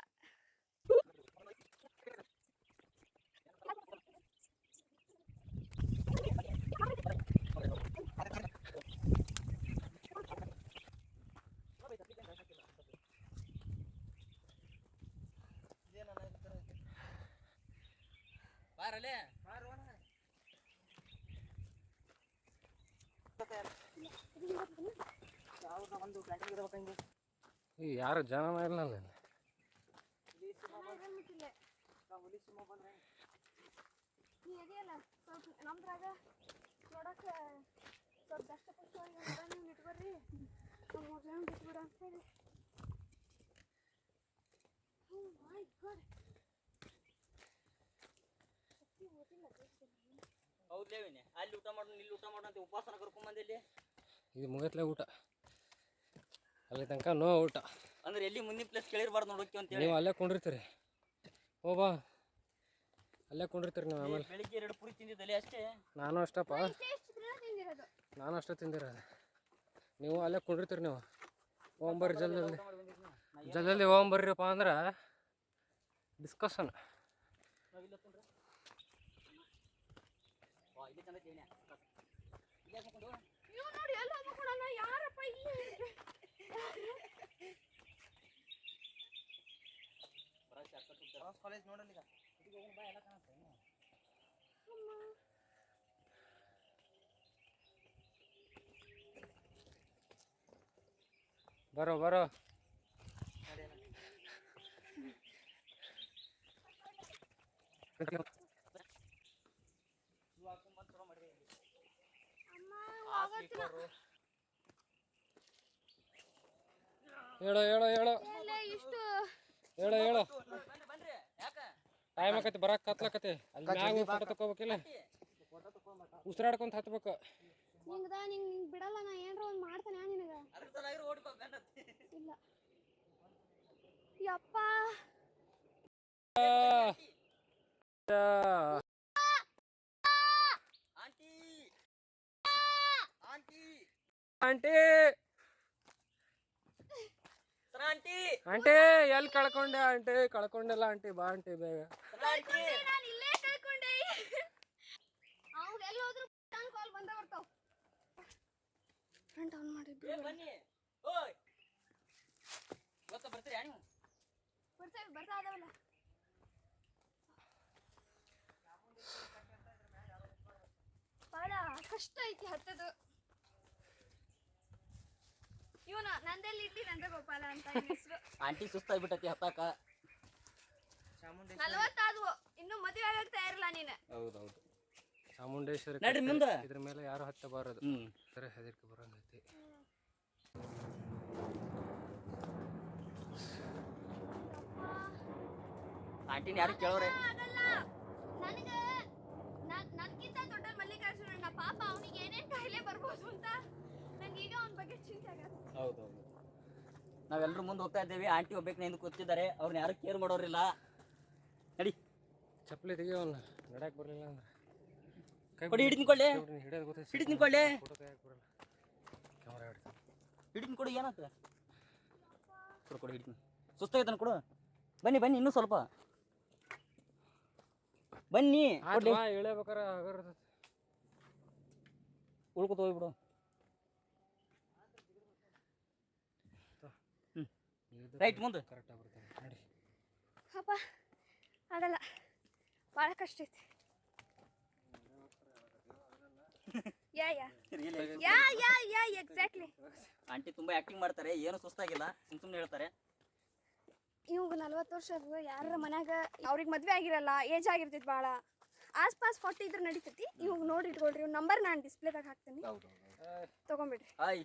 ಬಾರಲೆ ಯಾವ್ದು ಒಂದು ಬ್ಯಾಟಿಂಗ್ ಇರ್ಬೇಕಂಗೆ ಈ ಯಾರು ಜನ ಇಲ್ಲ ನಮ್ದ್ರಾಗ ನೋಡಕ್ಕ ಸ್ವಲ್ಪ ಇಟ್ಕೊಡ್ರಿ ಮೂರು ಜನ ಬಿಟ್ಬಿಡು ಅಂತ ಹೇಳಿ. Oh my God. ಹೌದ್ಲೇವಿನಿ ಅಲ್ಲಿ ಊಟ ಇಲ್ಲಿ ಊಟ ಅಂತ ಉಪವಾಸನ ಬಂದಿಲ್ಲಿ ಇದು ಮುಗತ್ಲೆ ಊಟ. ಅಲ್ಲಿ ತನಕ ನೋ ಊಟ. ಅಂದ್ರೆ ಎಲ್ಲಿ ಮುಂದಿನ ಪ್ಲೇಸ್ ಕೇಳಿರ್ಬಾರ್ದು ನೋಡೋಕೆ ಅಂತ ಹೇಳಿ. ನೀವು ಅಲ್ಲೇ ಕೊಂಡಿರ್ತೀರಿ. ಓ ಬಾ. ಅಲ್ಲೇ ಕೊಂಡಿರ್ತೀರಿ ನೀವು ಆಮೇಲೆ. ಬೆಳಿಗ್ಗೆ ಎರಡು ಪುರಿ ತಿಂದಿದ್ದಲ್ಲಿ ಅಷ್ಟೇ? ನಾನು ಅಷ್ಟಪ್ಪ. ನಾನು ಅಷ್ಟೇ ತಿಂದಿರೋದು. ನೀವು ಅಲ್ಲೇ ಕೊಂಡಿರ್ತೀರಿ ನೀವು. ಓಂಬರ್ರಿ ಜಲ್ದಲ್ಲಿ. ಜಲ್ದಲ್ಲಿ ಓಂಬರ್ರಿಪ್ಪ ಅಂದ್ರೆ ಡಿಸ್ಕಷನ್ ನಾವಿಲ್ಲ ತುಂಡ್ರೆ ವಾ ಇಲ್ಲಿ ಚಂದ ಚೇಣೆ ಇಲ್ಲಿ ಯಾಕ್ ಮಕ್ಕೊಂಡು? ನೀವು ನೋಡಿ ಎಲ್ಲ ಮಕ್ಕಳನ್ನ ಯಾರಪ್ಪ ಇಲ್ಲಿ ಬರಾಕ್ ಶಾರ್ಟ್ ಕಟ್ ಹೋಗ್ತಾರೆ. ಕಾಲೇಜ್ ನೋಡಲ್ಲ ಈಗ ಇದಕ್ಕೆ ಹೋಗೋಣ ಬಾ ಎಲ್ಲ ಕಾಣುತ್ತೆ ಏನು? ಬರೋ ಬರೋ ಇವು ಹಾಕೊಂಡ್ ಬಂದ್ ಚಲೋ ಮಾಡಿದೆ ಇಲ್ಲಿ. ಅಮ್ಮ ಆ ಸ್ಲೀಪರು ಹೇಳೋ ಹೇಳು ಹೇಳು. ಇಷ್ಟ. ಹೇಳು ಹೇಳೋ. ಬನ್ರಿ ಬನ್ರಿ ಯಾಕ? ಟೈಮ್ ಆಕತಿ ಬರಕ್ಕೆ ಕತ್ಲಕತಿ ಅಲ್ಲಿ ಮ್ಯಾಗ ಫೋಟೋ ತಕೋಬೇಕಿಲ್ಲ ಉಸಿರಾಡ್ಕೊಂತ ಹತ್ಬೇಕು. ನಿಂಗದ ನಿಂಗ್ ಬಿಡಲ್ಲ ನಾ ಏನ್ರ ಒಂದ್ ಮಾಡ್ತಾನೆ ನಿನಗ. ಇಲ್ಲ. ಯಪ್ಪ. ಆಂಟಿ. ಆಂಟಿ. ಆಂಟಿ. ಎಲ್ಲಿ ಕಳ್ಕೊಂಡೆ ಆಂಟಿ? ಕಳ್ಕೊಂಡೆಲ್ಲ ಆಂಟಿ ಬಾ ಆಂಟಿ ಬೇಗ. ಭಾಳ ಕಷ್ಟ ಐತಿ ಹತ್ತದು. ಇವನ ನಂದೆಲ್ಲಿ ಜೊತೆಲಿ ಇಟ್ಟಿ ಗೋಪಾಲ ಅಂತ ಹೆಸರು. ಆಂಟಿ ಸುಸ್ತಾಗ್ಬಿಟ್ಟತಿ ಹತ್ತಾಕ. ನಲವತ್ತಾದ್ವು. ಇನ್ನು ಮದುವೆ ಆಗಕ್ ತಯಾರಿಲ್ಲ ನೀನು. ಹೌದೌದು. ಚಾಮುಂಡೇಶ್ವರಿ ನಡ್ರಿ. ಮುಂದೆ. ಇದ್ರ ಮೇಲೆ ಯಾರು ಹತ್ತಬಾರದು ಹ್ಮ್. ಸರಿ ಹೆದರಿಕೆ ಬರೋಂಗೈತಿ. ಆಂಟಿನ ಯಾರು ಕೇಳೋರೆ? ನನಗೆ ನನಗ ನನ್ಗಿಂತ ದೊಡ್ಡ ಮಲ್ಲಿಕಾರ್ಜುನ ಪಾಪ ಅವನಿಗೆ ಏನೇನ್ ಕಾಯಿಲೆ ಬರ್ಬೋದು ಅಂತ. ಹೌದೌದು ನಾವೆಲ್ಲರೂ ಮುಂದೆ ಹೋಗ್ತಾ ಇದ್ದೇವೆ. ಆಂಟಿ ಒಬ್ಬಕ್ಕೆ ನಿಂದು ಕೂತಿದ್ದಾರೆ. ಅವ್ರನ್ನ ಯಾರು ಕೇರ್ ಮಾಡೋರಿಲ್ಲ. ನಡಿ. ಚಪ್ಪಲಿ ತೆಗಿಯೋಲ್ಲ ನಡಕ್ ಬರಲಿಲ್ಲ ಅಂದ್ರೆ. ಕೊಡಿ ಹಿಡಿದು ನಿಂಕೊಳ್ಳಿ ಹಿಡಿಯೋದು ಗೊತ್ತೈತಿ ಹಿಡಿದು ನಿಂಕೊಳ್ಳಿ ಫೋಟೋ ತೆಗಿಯಕ್ಕೆ ಬರಲ್ಲ. ಕ್ಯಾಮ್ರಾ ಹಿಡ್ತೀನಿ ಹಿಡಿದು ಕೊಡು ಏನಾಗ್ತದೆ? ಕೊಡು ಕೊಡು ಸುಸ್ತಾಗೈತನ ಕೊಡು. ಬನ್ನಿ ಬನ್ನಿ ಇನ್ನೂ ಸ್ವಲ್ಪ. ಬನ್ನಿ ಇಳಿಬೇಕಾರೆ ಉಳ್ಕೊತ ಹೋಗ್ಬಿಡು ರೈಟ್ ಮುಂದೆ. ಕರೆಕ್ಟ್ ಬರ್ತಾರೆ ನೋಡಿ. ಅಪ್ಪ ಆಗಲ್ಲ ಭಾಳ ಕಷ್ಟ ಐತಿ. Yeah yeah. Yeah yeah yeah exactly aunty ತುಂಬಾ ಆಕ್ಟಿಂಗ್ ಮಾಡ್ತಾರೆ ಏನು ಸುಸ್ತಾಗಿಲ್ಲ ಸುಮ್ ಸುಮ್ಮನೆ ಹೇಳ್ತಾರೆ. ಇವಾಗ ನಲ್ವತ್ತು ವರ್ಷ ಯಾರ ಮನ್ಯಾಗ ಅವ್ರಿಗೆ ಮದ್ವೆ ಆಗಿರಲ್ಲ ಏಜ್ ಆಗಿರ್ತೈತಿ ಭಾಳ ಆಸ್ ಪಾಸ್ ಫಾರ್ಟಿ ಇದ್ರೆ ನಡೀತೈತಿ. ಇವಾಗ ನೋಡಿ ಇಟ್ಕೊಳ್ರಿ ನಂಬರ್ ನಾನು ಡಿಸ್ಪ್ಲೇದಾಗ ಹಾಕ್ತೀನಿ. ತಗೊಂಬಿಡ್ರಿ. ಹಾಯ್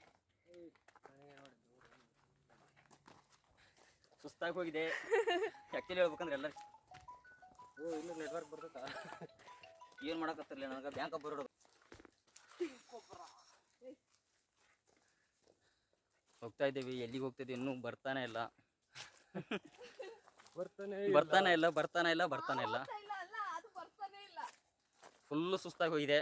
ಸುಸ್ತಾಗಿ ಹೋಗಿದೆ. ಆ್ಯಕ್ಚುಲಿ ಹೇಳ್ಬೇಕಂದ್ರೆ ಎಲ್ಲ ಓ ಇನ್ನೂ ನೆಟ್ವರ್ಕ್ ಬರ್ತೈತಾ? ಏನು ಮಾಡಕತ್ತಿರಲಿಲ್ಲ ನನಗೆ? ಬ್ಯಾಂಕ್ ಬರೋದು ಹೋಗ್ತಾ ಇದ್ದೀವಿ. ಎಲ್ಲಿಗೆ ಹೋಗ್ತಿದ್ವಿ ಇನ್ನೂ ಬರ್ತಾನೆ ಇಲ್ಲ. ಬರ್ತಾನೆ ಬರ್ತಾನೆ ಇಲ್ಲ ಬರ್ತಾನೆ ಇಲ್ಲ ಬರ್ತಾನೆ ಇಲ್ಲ. ಇಲ್ಲ ಅದು ಬರ್ತಾನೆ ಇಲ್ಲ. ಫುಲ್ಲು ಸುಸ್ತಾಗಿ ಹೋಗಿದೆ.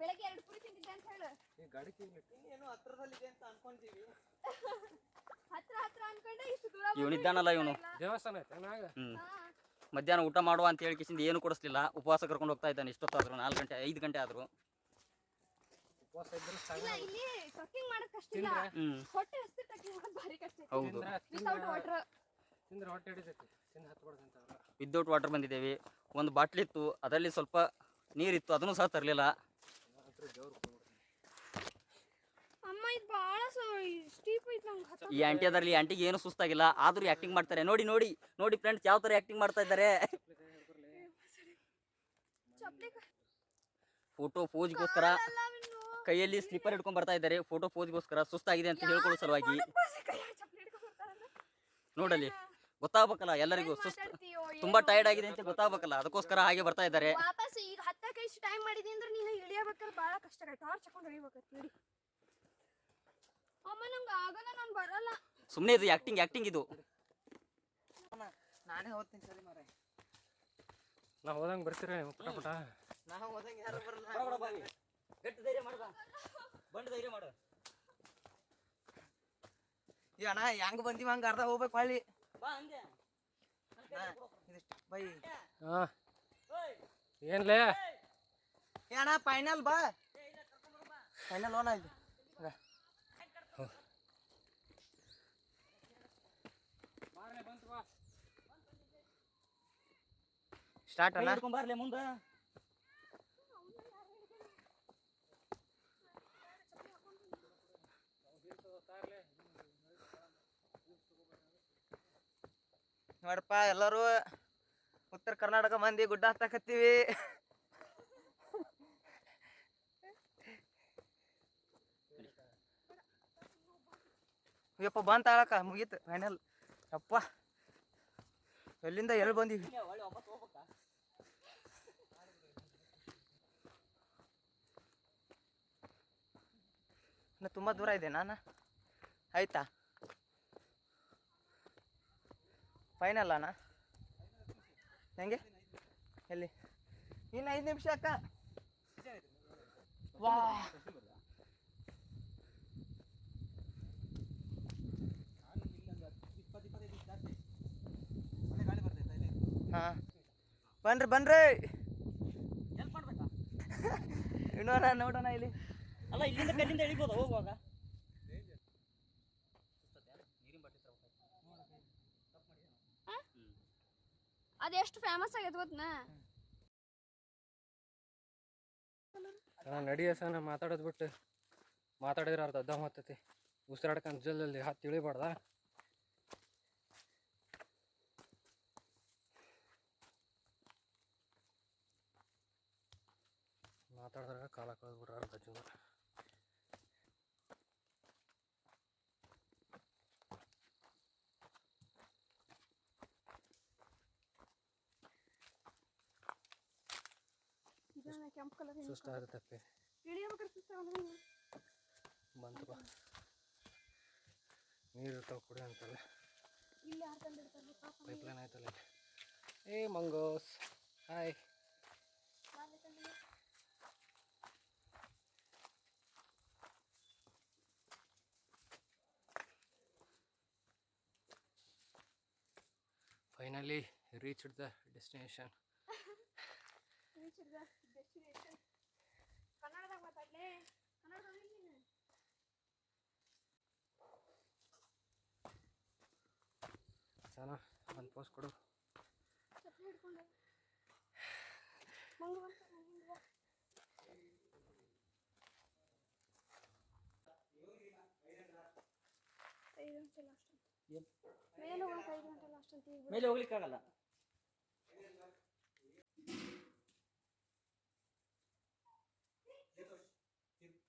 ಬೆಳಗ್ಗೆ ಎರಡು ಪುರಿ ತಿಂತಿದ್ದೆ ಅಂತ ಹೇಳು. ಈ ಗಾಡಿ ಇನ್ನೇನು ಹತ್ರದಲ್ಲಿದೆ ಅಂತ ಅನ್ಕೊಂತೀವಿ ಹತ್ರ ಹತ್ರ ಅನ್ಕೊಂಡೆ ಇಷ್ಟು ದೂರ ಇವನಿದ್ದಾನಲ್ಲ ಇವನು ದೇವಸ್ಥಾನ ಐತೆ ಮಧ್ಯಾಹ್ನ ಊಟ ಮಾಡುವ ಅಂತ ಹೇಳಿ ಕಿಸಿಂದ ಏನು ಕೊಡಿಸ್ಲಿಲ್ಲ. ಉಪವಾಸ ಕರ್ಕೊಂಡು ಹೋಗ್ತಾ ಇದ್ದಾನೆ ಇಷ್ಟೊತ್ತಾದ್ರು ನಾಲ್ಕು ಗಂಟೆ ಐದು ಗಂಟೆ ಆದ್ರು. ಉಪವಾಸ ಇದ್ರೆ ಇಲ್ಲ ಇಲ್ಲಿ ಟ್ರಕ್ಕಿಂಗ್ ಮಾಡಕ್ ಕಷ್ಟ ಇಲ್ಲ ಹ್ಞೂ ಹೊಟ್ಟೆ ಹಸ್ತಿ ಟ್ರಕ್ಕಿಂಗ್ ಮಾಡಕ್ ಭಾರಿ ಕಷ್ಟ ಐತಿ. ಹೌದು. ತಿಂದ್ರೆ ವಿತೌಟ್ ವಾಟರ್ ತಿಂದ್ರೆ ಹೊಟ್ಟೆ ಹಿಡಿತೈತಿ. ತಿಂದು ಹತ್ಬಾರ್ದು ಅಂತ ಅವ್ರು ವಿದೌಟ್ ವಾಟರ್ ಬಂದಿದ್ದೇವೆ. ಒಂದು ಬಾಟ್ಲಿತ್ತು ಅದರಲ್ಲಿ ಸ್ವಲ್ಪ ನೀರಿತ್ತು ಅದನ್ನು ಸಹ ತರಲಿಲ್ಲ. ಅಮ್ಮ ಇದು ಭಾಳ ಸ್ಟೀಪ್ ಐತಿ ನಂಗೆ ಈ ಆಂಟಿ ಅದರಲ್ಲಿ ಆಂಟಿಗೆ ಏನು ಸುಸ್ತಾಗಿಲ್ಲ. ಆದರೂ ಆಕ್ಟಿಂಗ್ ಮಾಡ್ತಾರೆ. ನೋಡಿ ನೋಡಿ ನೋಡಿ ಫ್ರೆಂಡ್ಸ್ ಯಾವ ತರ ಆಕ್ಟಿಂಗ್ ಮಾಡ್ತಾ ಇದ್ದಾರೆ. ಫೋಟೋ ಪೋಜ್ಗೋಸ್ಕರ ಕೈಯಲ್ಲಿ ಸ್ಲಿಪ್ಪರ್ ಹಿಡ್ಕೊಂಡ್ ಬರ್ತಾ ಇದ್ದಾರೆ. ಫೋಟೋ ಪೋಜ್ಗೋಸ್ಕರ ಸುಸ್ತಾಗಿದೆ ಅಂತ ಹೇಳ್ಕೊಳ್ಳೋ ಸಲುವಾಗಿ. ನೋಡಲಿ ಗೊತ್ತಾಗ್ಬೇಕಲ್ಲ ಎಲ್ಲರಿಗೂ. ಸುಸ್ತು ತುಂಬಾ ಟೈರ್ಡ್ ಆಗಿದೆ ಅಂತ ಗೊತ್ತಾಗಬೇಕಲ್ಲ. ಅದಕ್ಕೋಸ್ಕರ ಹಾಗೆ ಬರ್ತಾ ಇದ್ದಾರೆ. ವಾಪಸ್ ಈಗ ಹತ್ತಕ್ಕೆ ಇಷ್ಟು ಟೈಮ್ ಮಾಡಿದೆ ಅಂದ್ರೆ ನೀನು ಬಹಳ ಕಷ್ಟ ಟಾರ್ಚ್ ಹಾಕೊಂಡು ಇಳಿಬೇಕತ್ ನೋಡಿ ಅಮ್ಮ ನಂಗೆ ಆಗಲ್ಲ ನಾನು ಬರಲ್ಲ ಸುಮ್ಮನೆ ಇದು ಆಕ್ಟಿಂಗ್ ಆಕ್ಟಿಂಗ್ ಇದು. ನಾನೇ ಹೋಗ್ತೀನಿ ಸರಿ ಮಾರೆ ನಾ ಹೋದಂಗೆ ಬರ್ತೀರ ಪುಟ ಪಟ. ನಾ ಹೋದಂಗೆ ಯಾರು ಬರಲ್ಲ. ಗಟ್ಟಿ ಧೈರ್ಯ ಮಾಡ ಬಂಡ ಧೈರ್ಯ ಮಾಡು. ಈ ಅಣ್ಣ ಹೆಂಗ್ ಬಂದಿವ ಹಂಗ ಅರ್ಧ ಹೋಗ್ಬೇಕು ಹೊಳ್ಳಿ ಬಾ ಹಂಗೆ. ನಾ ಬೈ. ಹಾಂ. ಏನ್ಲೇ? ಏ ಅಣ್ಣ ಫೈನಲ್ ಬಾ. ಫೈನಲ್ ಓನ ಇಲ್ಲಿ. ಸ್ಟಾರ್ಟ್ ಅಣ್ಣ ಬರ್ಲಿ ಮುಂದೆ. ನೋಡಪ್ಪ ಎಲ್ಲರೂ ಉತ್ತರ ಕರ್ನಾಟಕ ಮಂದಿ ಗುಡ್ಡ ಹತ್ತಾಕತ್ತೀವಿ. ಯಪ್ಪ ಬಂತ ಆಳಕ ಮುಗೀತು ಫೈನಲ್ ಯಪ್ಪ ಎಲ್ಲಿಂದ ಎಲ್ಲಿ ಬಂದೀವಿ? ಇನ್ನು ತುಂಬ ದೂರ ಇದೆ ನಾನು? ಆಯ್ತಾ? ಫೈನಲ್ ಅಣ್ಣ ಹೆಂಗೆ? ಎಲ್ಲಿ? ಇನ್ನು ಐದು ನಿಮಿಷ ಅಕ್ಕ. ವಾ. ಹಾಂ. ಬನ್ರಿ ಬನ್ರಿ. ಇನ್ನೋಣ ನೋಡೋಣ ಇಲ್ಲಿ. ಅಲ್ಲ ಇಲ್ಲಿಂದ ಕಲ್ಲಿಂದ ಎಳಿಬೋದು ಹೋಗುವಾಗ. ಅದೆಷ್ಟು ಫೇಮಸ್ ಆಗೈತೆ ಗೊತ್ತನ ಅಣ್ಣ ನಡಿಯ ಸಣ್ಣ ಮಾತಾಡೋದು ಬಿಟ್ಟು. ಮಾತಾಡಿದ್ರೆ ಅರ್ಧ ಅರ್ಧ ಮಾತೈತಿ ಉಸಿರಾಡ್ಕೊಂಡು ಜಲ್ಲಲ್ಲಿ ಹತ್ತಿ ಇಳಿಬಾರ್ದ ಮಾತಾಡಿದಾಗ ಕಾಲ ಕಳೆದ್ಬಿಟ್ರೆ ಅರ್ಧ ಜೀವನ. ಕೆಂಪು ಕಲರ್. ಸುಸ್ತಾಗುತ್ತಪ್ಪೆ ಇಳಿಯಬೇಕಾದ್ರೆ ಸುಸ್ತಾಗಲ್ಲ ಬಂತು ಬಾ. ನೀರು ಇರ್ತಾವೆ ಕುಡಿ ಅಂತಲ್ಲ. ಇಲ್ಲಿ ಪೈಪ್ ಲೈನ್ ಆಯ್ತಲ್ಲ. Hey mangoes hi. Finally reached the destination. ಕನ್ನಡದಾಗ ಮಾತಾಡ್ಲೇ? ಕನ್ನಡದಾಗ ನೀನು. ಸಾನ ಒಂದು ಪೋಸ್ಟ್ ಕೊಡು. ಮೇಲೆ ಹಿಡ್ಕೊಂಡು ಮಂಗ ಬಂತ ಮಂಗ ಬಾ. ಐದು ಗಂಟೆ ಲಾಸ್ಟ್ ಅಂತ ಮೇಲೆ ಹೋಗಕ್ಕೆ ಐದು ಗಂಟೆ ಲಾಸ್ಟ್ ಅಂತ ಈಗ ಮೇಲೆ ಹೋಗ್ಲಿಕ್ಕಾಗಲ್ಲ ನೀವು ನೀರಿಗೆಲ್ಲ ಏನು ಮಾಡ್ತೀರಾ ಇಲ್ಲಿ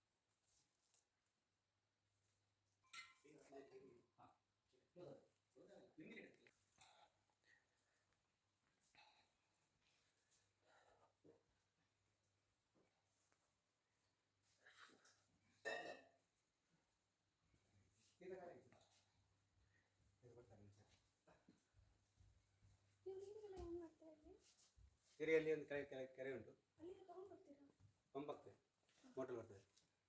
ಕೆರೆಯಲ್ಲಿ ಒಂದು ಕೆರೆ ಕೆರೆ ಕೆರೆ ಉಂಟು. ಅಲ್ಲಿಗೆ ಮೋಟಲ್ ಮೋಟರ್ ಬರ್ತದೆ.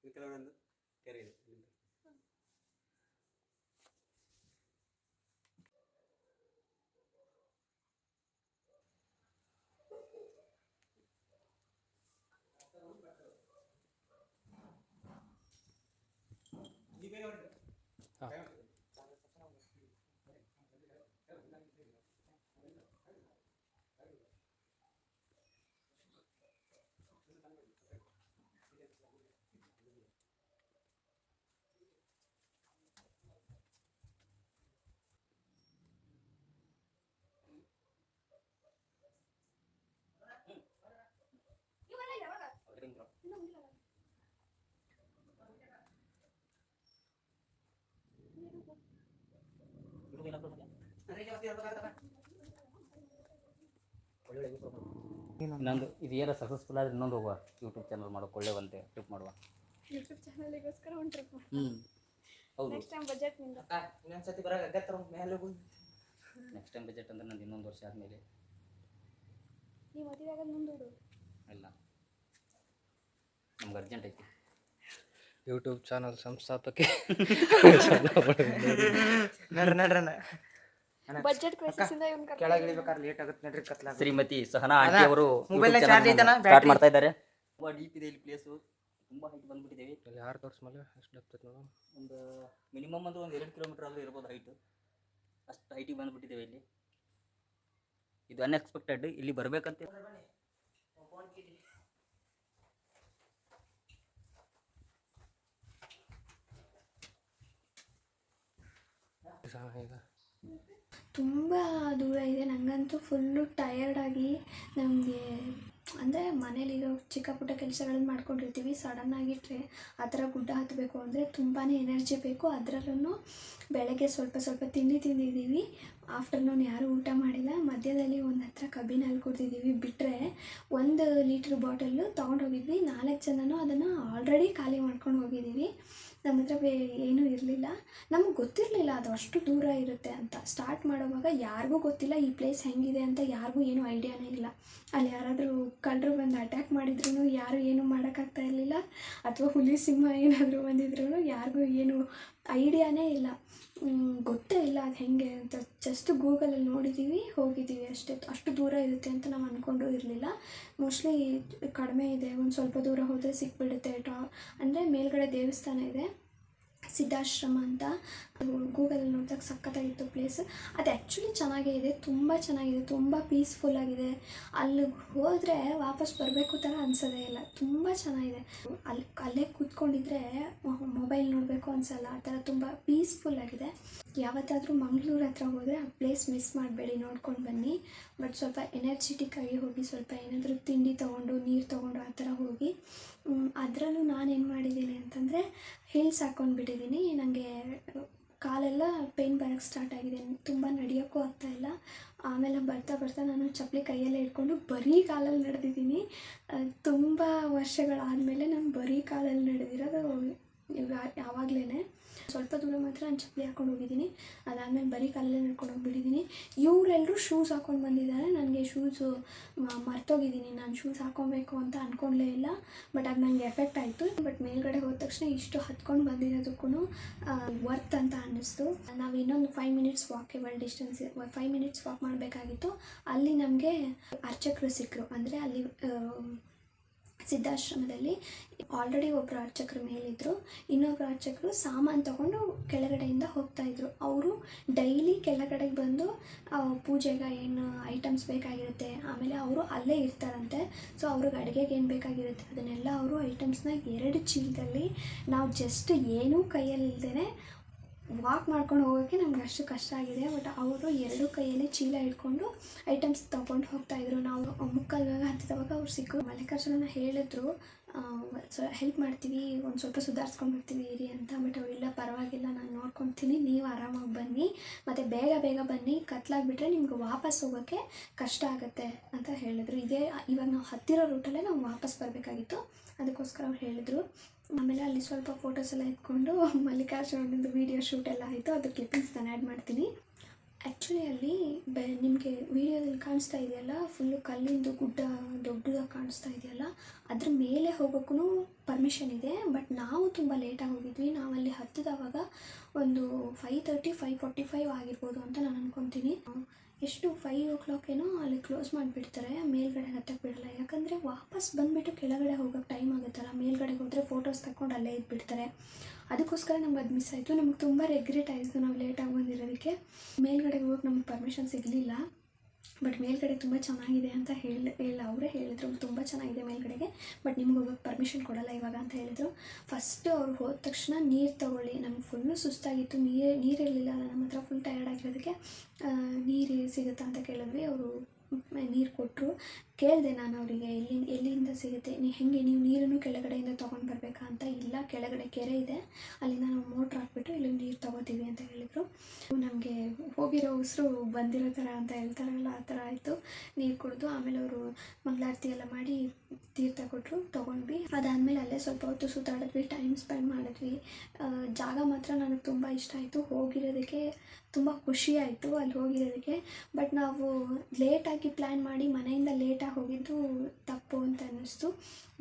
ಇದು ಕೆಲವೊಂದು ಕೆರೆ ಇದೆ ಇಲ್ಲಿಂದ. ಇವೆಲ್ಲ ಯಾವಾಗ ಇನ್ನೂ ಮುಗಿಲಲ್ಲ ಇನ್ನೊಂದು ಇದು ಏನೋ ಸಕ್ಸಸ್ಫುಲ್ ಆದ್ರೆ ಇನ್ನೊಂದು ಹೋಗುವ. ಯೂಟ್ಯೂಬ್ ಚಾನಲ್ ಮಾಡೋಕೆ ಒಳ್ಳೆ ಒಂದೇ ಟ್ರಿಪ್ ಮಾಡುವ ಯೂಟ್ಯೂಬ್ ಚಾನಲ್ಗೋಸ್ಕರ ಒಂದು ಟ್ರಿಪ್ ಹ್ಞೂ ಹೌದು. ನೆಕ್ಸ್ಟ್ ಟೈಮ್ ಬಜೆಟ್ನಿಂದ. ಇನ್ನೊಂದ್ಸತಿ ಬರಾಗ ಅಗತ್ತರ ಮೇಲೆ ಹೋಗಿ. ನೆಕ್ಸ್ಟ್ ಟೈಮ್ ಬಜೆಟ್ ಅಂದ್ರೆ ನಂದು ಇನ್ನೊಂದು ವರ್ಷ ಆದಮೇಲೆ. ನೀವು ಮದುವೆ ಆಗೋದು ಮುಂದೂಡು ಇಲ್ಲ ನಮ್ಗೆ ಅರ್ಜೆಂಟ್ ಐತಿ. ಯೂಟ್ಯೂಬ್ ಚಾನಲ್ ಸಂಸ್ಥಾಪಕ. ನಡ್ರಿ ನಡ್ರಿ. ಬಜೆಟ್ ಕ್ರೈಸಿಸ್ ಇಂದ ಇವ್ನ ಕೆಳಗೆ ಇಳಿಬೇಕಾದ್ರೆ ಲೇಟ್ ಆಗುತ್ತೆ ನಡ್ರಿ ಕತ್ಲಾಗ. ಶ್ರೀಮತಿ ಸಹನಾ ಆಂಟಿ ಅವರು ಮೊಬೈಲ್ ಚಾರ್ಜ್ ಐತನ? ಸ್ಟಾರ್ಟ್ ಮಾಡ್ತಾ ಇದ್ದಾರೆ. ತುಂಬ ಡೀಪ್ ಇದೆ ಇಲ್ಲಿ ಪ್ಲೇಸ್ ತುಂಬಾ ಹೈಟ್ ಬಂದ್ಬಿಟ್ಟಿದ್ದೀವಿ ಇಲ್ಲಿ ಯಾರು ತೋರಿಸ್ಮೇಲೆ ಎಷ್ಟು ಡಪ್ತೈತೆ ನೋಡು. ಒಂದು ಮಿನಿಮಮ್ ಅಂದ್ರೆ ಒಂದು ಎರಡು ಕಿಲೋಮೀಟರ್ ಆದ್ರೂ ಇರ್ಬೋದು ಹೈಟ್ ಅಷ್ಟು ಹೈಟಿಗೆ ಬಂದ್ಬಿಟ್ಟಿದ್ದೇವೆ ಇಲ್ಲಿ. ಇದು ಅನ್ಎಕ್ಸ್ಪೆಕ್ಟೆಡ್ ಇಲ್ಲಿ ಬರಬೇಕಂತ ಈಗ. ತುಂಬ ದೂರ ಇದೆ. ನನಗಂತೂ ಫುಲ್ಲು ಟಯರ್ಡಾಗಿ ನಮಗೆ ಅಂದರೆ ಮನೇಲಿರೋ ಚಿಕ್ಕ ಪುಟ್ಟ ಕೆಲಸಗಳನ್ನ ಮಾಡ್ಕೊಂಡಿರ್ತೀವಿ. ಸಡನ್ನಾಗಿ ಟ್ರೇ, ಆ ಥರ ಗುಡ್ಡ ಹತ್ತಬೇಕು ಅಂದರೆ ತುಂಬಾ ಎನರ್ಜಿ ಬೇಕು. ಅದರಲ್ಲೂ ಬೆಳಗ್ಗೆ ಸ್ವಲ್ಪ ಸ್ವಲ್ಪ ತಿಂಡಿ ತಿಂದಿದ್ದೀವಿ. ಆಫ್ಟರ್ನೂನ್ ಯಾರೂ ಊಟ ಮಾಡಿಲ್ಲ. ಮಧ್ಯದಲ್ಲಿ ಒಂದು ಹತ್ರ ಕಬ್ಬಿನಲ್ಲಿ ಕುಡ್ದಿದ್ದೀವಿ. ಬಿಟ್ಟರೆ ಒಂದು ಲೀಟ್ರ್ ಬಾಟಲ್ಲು ತೊಗೊಂಡೋಗಿದ್ವಿ. ನಾಲ್ಕು ಜನನೂ ಅದನ್ನು ಆಲ್ರೆಡಿ ಖಾಲಿ ಮಾಡ್ಕೊಂಡು ಹೋಗಿದ್ದೀವಿ. ನಮ್ಮ ಹತ್ರ ಬೇ ಏನೂ ಇರಲಿಲ್ಲ. ನಮಗೆ ಗೊತ್ತಿರಲಿಲ್ಲ ಅದು ಅಷ್ಟು ದೂರ ಇರುತ್ತೆ ಅಂತ. ಸ್ಟಾರ್ಟ್ ಮಾಡುವಾಗ ಯಾರಿಗೂ ಗೊತ್ತಿಲ್ಲ ಈ ಪ್ಲೇಸ್ ಹೆಂಗಿದೆ ಅಂತ ಯಾರಿಗೂ ಏನೂ ಐಡಿಯಾನೇ ಇಲ್ಲ. ಅಲ್ಲಿ ಯಾರಾದರೂ ಕಳ್ಳರು ಬಂದು ಅಟ್ಯಾಕ್ ಮಾಡಿದ್ರು ಯಾರು ಏನೂ ಮಾಡೋಕ್ಕಾಗ್ತಾ ಇರಲಿಲ್ಲ. ಅಥವಾ ಹುಲಿ ಸಿಂಹ ಏನಾದರೂ ಬಂದಿದ್ರು ಯಾರಿಗೂ ಏನು ಐಡಿಯಾನೇ ಇಲ್ಲ. ಗೊತ್ತೇ ಇಲ್ಲ ಅದು ಹೆಂಗೆ ಅಂತ. ಜಸ್ಟ್ ಗೂಗಲಲ್ಲಿ ನೋಡಿದ್ದೀವಿ ಹೋಗಿದ್ದೀವಿ ಅಷ್ಟೇ. ಅಷ್ಟು ದೂರ ಇರುತ್ತೆ ಅಂತ ನಾವು ಅಂದ್ಕೊಂಡು ಇರಲಿಲ್ಲ. ಮೋಸ್ಟ್ಲಿ ಕಡಿಮೆ ಇದೆ. ಒಂದು ಸ್ವಲ್ಪ ದೂರ ಹೋದರೆ ಸಿಕ್ಬಿಡುತ್ತೆ. ಟಾ ಅಂದರೆ ಮೇಲ್ಗಡೆ ದೇವಸ್ಥಾನ ಇದೆ. ಸಿದ್ಧಾಶ್ರಮ ಅಂತ ಗೂಗಲಲ್ಲಿ ನೋಡಿದಾಗ ಸಖತ್ತಾಗಿತ್ತು ಪ್ಲೇಸ್ ಅದು ಆ್ಯಕ್ಚುಲಿ ಚೆನ್ನಾಗೇ ಇದೆ ತುಂಬ ಚೆನ್ನಾಗಿದೆ, ತುಂಬ ಪೀಸ್ಫುಲ್ ಆಗಿದೆ. ಅಲ್ಲಿಗೆ ಹೋದರೆ ವಾಪಸ್ ಬರಬೇಕು ಥರ ಅನ್ಸೋದೇ ಇಲ್ಲ, ತುಂಬ ಚೆನ್ನಾಗಿದೆ. ಅಲ್ಲಿ, ಅಲ್ಲೇ ಕೂತ್ಕೊಂಡಿದ್ರೆ ಮೊಬೈಲ್ ನೋಡಬೇಕು ಅನ್ಸಲ್ಲ, ಆ ಥರ ತುಂಬ ಪೀಸ್ಫುಲ್ ಆಗಿದೆ. ಯಾವತ್ತಾದರೂ ಮಂಗಳೂರು ಹತ್ರ ಹೋದರೆ ಆ ಪ್ಲೇಸ್ ಮಿಸ್ ಮಾಡಬೇಡಿ, ನೋಡ್ಕೊಂಡು ಬನ್ನಿ. ಬಟ್ ಸ್ವಲ್ಪ ಎನರ್ಜೆಟಿಕ್ ಆಗಿ ಹೋಗಿ, ಸ್ವಲ್ಪ ಏನಾದರೂ ತಿಂಡಿ ತೊಗೊಂಡು, ನೀರು ತೊಗೊಂಡು ಆ ಥರ ಹೋಗಿ ಅದರಲ್ಲೂ ನಾನೇನು ಮಾಡಿದ್ದೀನಿ ಅಂತಂದರೆ ಹಿಲ್ಸ್ ಹಾಕ್ಕೊಂಡ್ಬಿಟ್ಟಿದ್ದೀನಿ ನನಗೆ ಕಾಲೆಲ್ಲ ಪೇನ್ ಬರೋಕ್ಕೆ ಸ್ಟಾರ್ಟ್ ಆಗಿದೆ. ತುಂಬ ನಡೆಯೋಕ್ಕೂ ಆಗ್ತಾಯಿಲ್ಲ ಆಮೇಲೆ ಬರ್ತಾ ಬರ್ತಾ ನಾನು ಚಪ್ಪಲಿ ಕೈಯಲ್ಲೇ ಇಟ್ಕೊಂಡು ಬರೀ ಕಾಲಲ್ಲಿ ನಡೆದಿದ್ದೀನಿ. ತುಂಬ ವರ್ಷಗಳಾದಮೇಲೆ ನಾನು ಬರೀ ಕಾಲಲ್ಲಿ ನಡೆದಿರೋದು ಯಾವಾಗಲೇ ಸ್ವಲ್ಪ ದೂರ ಮಾತ್ರ ನಾನು ಚಪ್ಪಲಿ ಹಾಕೊಂಡು ಹೋಗಿದ್ದೀನಿ. ಅದಾದಮೇಲೆ ಬರೀ ಕಾಲಲ್ಲೇ ನಡ್ಕೊಂಡು ಹೋಗಿಬಿಟ್ಟಿದ್ದೀನಿ. ಇವರೆಲ್ಲರೂ ಶೂಸ್ ಹಾಕ್ಕೊಂಡು ಬಂದಿದ್ದಾರೆ. ನನಗೆ ಶೂಸು ಮರ್ತೋಗಿದ್ದೀನಿ. ನಾನು ಶೂಸ್ ಹಾಕ್ಕೊಬೇಕು ಅಂತ ಅಂದ್ಕೊಂಡ್ಲೇ ಇಲ್ಲ. ಬಟ್ ಅದು ನನಗೆ ಎಫೆಕ್ಟ್ ಆಯಿತು. ಬಟ್ ಮೇಲ್ಗಡೆ ಹೋದ ತಕ್ಷಣ ಇಷ್ಟು ಹತ್ಕೊಂಡು ಬಂದಿರೋದಕ್ಕೂ ವರ್ತ್ ಅಂತ ಅನ್ನಿಸ್ತು. ನಾವು ಇನ್ನೊಂದು five minutes walkable distance five minutes walk ಮಾಡಬೇಕಾಗಿತ್ತು. ಅಲ್ಲಿ ನಮಗೆ ಅರ್ಚಕರು ಸಿಕ್ಕರು ಅಂದರೆ ಅಲ್ಲಿ ಸಿದ್ಧಾಶ್ರಮದಲ್ಲಿ ಆಲ್ರೆಡಿ ಒಬ್ಬರು ಅರ್ಚಕರು ಮೇಲಿದ್ರು ಇನ್ನೊಬ್ಬರು ಅರ್ಚಕರು ಸಾಮಾನು ತಗೊಂಡು ಕೆಳಗಡೆಯಿಂದ ಹೋಗ್ತಾ ಇದ್ರು. ಅವರು ಡೈಲಿ ಕೆಳಗಡೆಗೆ ಬಂದು ಪೂಜೆಗೆ ಏನು ಐಟಮ್ಸ್ ಬೇಕಾಗಿರುತ್ತೆ, ಆಮೇಲೆ ಅವರು ಅಲ್ಲೇ ಇರ್ತಾರಂತೆ. ಸೊ ಅವ್ರಿಗೆ ಅಡುಗೆಗೆ ಏನು ಬೇಕಾಗಿರುತ್ತೆ, ಅದನ್ನೆಲ್ಲ ಅವರು ಐಟಮ್ಸ್ನ ಎರಡು ಚೀಲದಲ್ಲಿ ನಾವು ಜಸ್ಟ್ ಏನೂ ಕೈಯಲ್ಲಿ ಇಲ್ದೇ ವಾಕ್ ಮಾಡ್ಕೊಂಡು ಹೋಗೋಕ್ಕೆ ನಮ್ಗೆ ಅಷ್ಟು ಕಷ್ಟ ಆಗಿದೆ. ಬಟ್ ಅವರು ಎರಡು ಕೈಯಲ್ಲಿ ಚೀಲ ಇಟ್ಕೊಂಡು ಐಟಮ್ಸ್ ತಗೊಂಡು ಹೋಗ್ತಾ ಇದ್ರು. ನಾವು ಮುಕ್ಕಲ್ವಾಗ ಹತ್ತಿದವಾಗ ಅವ್ರು ಸಿಕ್ಕರು ಮಲ್ಲಿಕಾರ್ಜುನ ಹೇಳಿದ್ರು ಸೊ ಹೆಲ್ಪ್ ಮಾಡ್ತೀವಿ, ಒಂದು ಸ್ವಲ್ಪ ಸುಧಾರಿಸ್ಕೊಂಡು ಬರ್ತೀವಿ ಇರಿ ಅಂತ. ಬಟ್ ಇಲ್ಲ, ಪರವಾಗಿಲ್ಲ, ನಾನು ನೋಡ್ಕೊತೀನಿ. ನೀವು ಆರಾಮಾಗಿ ಬನ್ನಿ. ಮತ್ತು ಬೇಗ ಬೇಗ ಬನ್ನಿ. ಕತ್ಲಾಗ್ಬಿಟ್ರೆ ನಿಮ್ಗೆ ವಾಪಸ್ ಹೋಗೋಕ್ಕೆ ಕಷ್ಟ ಆಗುತ್ತೆ, ಅಂತ ಹೇಳಿದ್ರು. ಇದೇ, ಇವಾಗ ನಾವು ಹತ್ತಿರೋ ರೂಟಲ್ಲೇ ನಾವು ವಾಪಸ್ ಬರಬೇಕಾಗಿತ್ತು. ಅದಕ್ಕೋಸ್ಕರ ಅವ್ರು ಹೇಳಿದರು. ಆಮೇಲೆ ಅಲ್ಲಿ ಸ್ವಲ್ಪ ಫೋಟೋಸ್ ಎಲ್ಲ ಎತ್ಕೊಂಡು ಮಲ್ಲಿಕಾರ್ಜುನದು ವೀಡಿಯೋ ಶೂಟ್ ಎಲ್ಲ ಆಯಿತು. ಅದು ಕ್ಲಿಪ್ಪಿಂಗ್ಸ್ ನಾನು ಆ್ಯಡ್ ಮಾಡ್ತೀನಿ. ಆ್ಯಕ್ಚುಲಿ ಅಲ್ಲಿ ಬೆ ನಿಮಗೆ ವೀಡಿಯೋದಲ್ಲಿ ಕಾಣಿಸ್ತಾ ಇದೆಯಲ್ಲ ಫುಲ್ಲು ಕಲ್ಲಿಂದು ಗುಡ್ಡ ದೊಡ್ಡದಾಗಿ ಕಾಣಿಸ್ತಾ ಇದೆಯಲ್ಲ, ಅದ್ರ ಮೇಲೆ ಹೋಗೋಕ್ಕೂ ಪರ್ಮಿಷನ್ ಇದೆ ಬಟ್ ನಾವು ತುಂಬ ಲೇಟಾಗಿ ಹೋಗಿದ್ವಿ. ನಾವಲ್ಲಿ ಹತ್ತಿದವಾಗ ಒಂದು five thirty five forty five ಆಗಿರ್ಬೋದು ಅಂತ ನಾನು ಅಂದ್ಕೊತೀನಿ ಎಷ್ಟು ಫೈವ್ ಓ ಕ್ಲಾಕ್ ಏನೋ ಅಲ್ಲಿ ಕ್ಲೋಸ್ ಮಾಡಿಬಿಡ್ತಾರೆ, ಮೇಲ್ಗಡೆ ಹತ್ತಕ್ಕೆ ಬಿಡಲ್ಲ. ಯಾಕಂದರೆ ವಾಪಸ್ ಬಂದುಬಿಟ್ಟು ಕೆಳಗಡೆ ಹೋಗೋಕ್ಕೆ ಟೈಮ್ ಆಗುತ್ತಲ್ಲ. ಮೇಲ್ಗಡೆ ಹೋದರೆ ಫೋಟೋಸ್ ತಗೊಂಡು ಅಲ್ಲೇ ಇದ್ಬಿಡ್ತಾರೆ. ಅದಕ್ಕೋಸ್ಕರ ನಮ್ಗೆ ಅದು ಮಿಸ್ ಆಯಿತು. ನಮ್ಗೆ ತುಂಬ ರೆಗ್ರೆಟ್ ಆಯಿತು ನಾವು ಲೇಟಾಗಿ ಬಂದಿರೋದಕ್ಕೆ. ಮೇಲ್ಗಡೆ ಹೋಗೋಕೆ ನಮ್ಗೆ ಪರ್ಮಿಷನ್ ಸಿಗಲಿಲ್ಲ. ಬಟ್ ಮೇಲ್ಗಡೆ ತುಂಬ ಚೆನ್ನಾಗಿದೆ ಅಂತ ಹೇಳಿ ಹೇಳಿ, ಅವರೇ ಹೇಳಿದರು. ತುಂಬ ಚೆನ್ನಾಗಿದೆ ಮೇಲ್ಗಡೆಗೆ. ಬಟ್ ನಿಮ್ಗೆ ಹೋಗೋಕ್ಕೆ ಪರ್ಮಿಷನ್ ಕೊಡಲ್ಲ ಇವಾಗ ಅಂತ ಹೇಳಿದರು. ಫಸ್ಟು ಅವ್ರು ಹೋದ ತಕ್ಷಣ ನೀರು ತೊಗೊಳ್ಳಿ. ನಮ್ಗೆ ಫುಲ್ಲು ಸುಸ್ತಾಗಿತ್ತು. ನೀರೇ ನೀರಿರಲಿಲ್ಲ ನಮ್ಮ ಹತ್ರ ಫುಲ್ ಟಯರ್ಡ್ ಆಗಿರೋದಕ್ಕೆ ನೀರು ಸಿಗುತ್ತಾ ಅಂತ ಕೇಳಿದ್ವಿ. ಅವರು ನೀರು ಕೊಟ್ಟರು ಕೇಳಿದೆ ನಾನು ಅವರಿಗೆ, ಎಲ್ಲಿ, ಎಲ್ಲಿಂದ ಸಿಗುತ್ತೆ? ನೀವು ಹೇಗೆ, ನೀವು ನೀರನ್ನು ಕೆಳಗಡೆಯಿಂದ ತೊಗೊಂಡು ಬರಬೇಕಾ? ಅಂತ ಇಲ್ಲ, ಕೆಳಗಡೆ ಕೆರೆ ಇದೆ. ಅಲ್ಲಿಂದ ನಾವು ಮೋಟ್ರ್ ಹಾಕ್ಬಿಟ್ಟು ಇಲ್ಲಿ ನೀರು ತೊಗೋತೀವಿ ಅಂತ ಹೇಳಿದರು. ನಮಗೆ ಹೋಗಿರೋ ಉಸಿರು ಬಂದಿರೋ ಥರ ಅಂತ ಹೇಳ್ತಾರಲ್ಲ, ಆ ಥರ ಆಯಿತು. ನೀರು ಕುಡಿದು ಆಮೇಲೆ ಅವರು ಮಂಗಳಾರತಿ ಎಲ್ಲ ಮಾಡಿ ತೀರ್ಥ ಕೊಟ್ಟರು ತೊಗೊಂಡ್ವಿ. ಅದಾದಮೇಲೆ ಅಲ್ಲೇ ಸ್ವಲ್ಪ ಹೊತ್ತು ಸುತ್ತಾಡಿದ್ವಿ, ಟೈಮ್ ಸ್ಪೆಂಡ್ ಮಾಡಿದ್ವಿ. ಜಾಗ ಮಾತ್ರ ನನಗೆ ತುಂಬ ಇಷ್ಟ ಆಯಿತು. ಹೋಗಿರೋದಕ್ಕೆ ತುಂಬ ಖುಷಿ ಆಯಿತು ಅಲ್ಲಿ ಹೋಗಿರೋದಕ್ಕೆ. ಬಟ್ ನಾವು ಲೇಟಾಗಿ ಪ್ಲ್ಯಾನ್ ಮಾಡಿ ಮನೆಯಿಂದ ಲೇಟಾಗಿ ಹೋಗಿದ್ದು ತಪ್ಪು ಅಂತ ಅನ್ನಿಸ್ತು.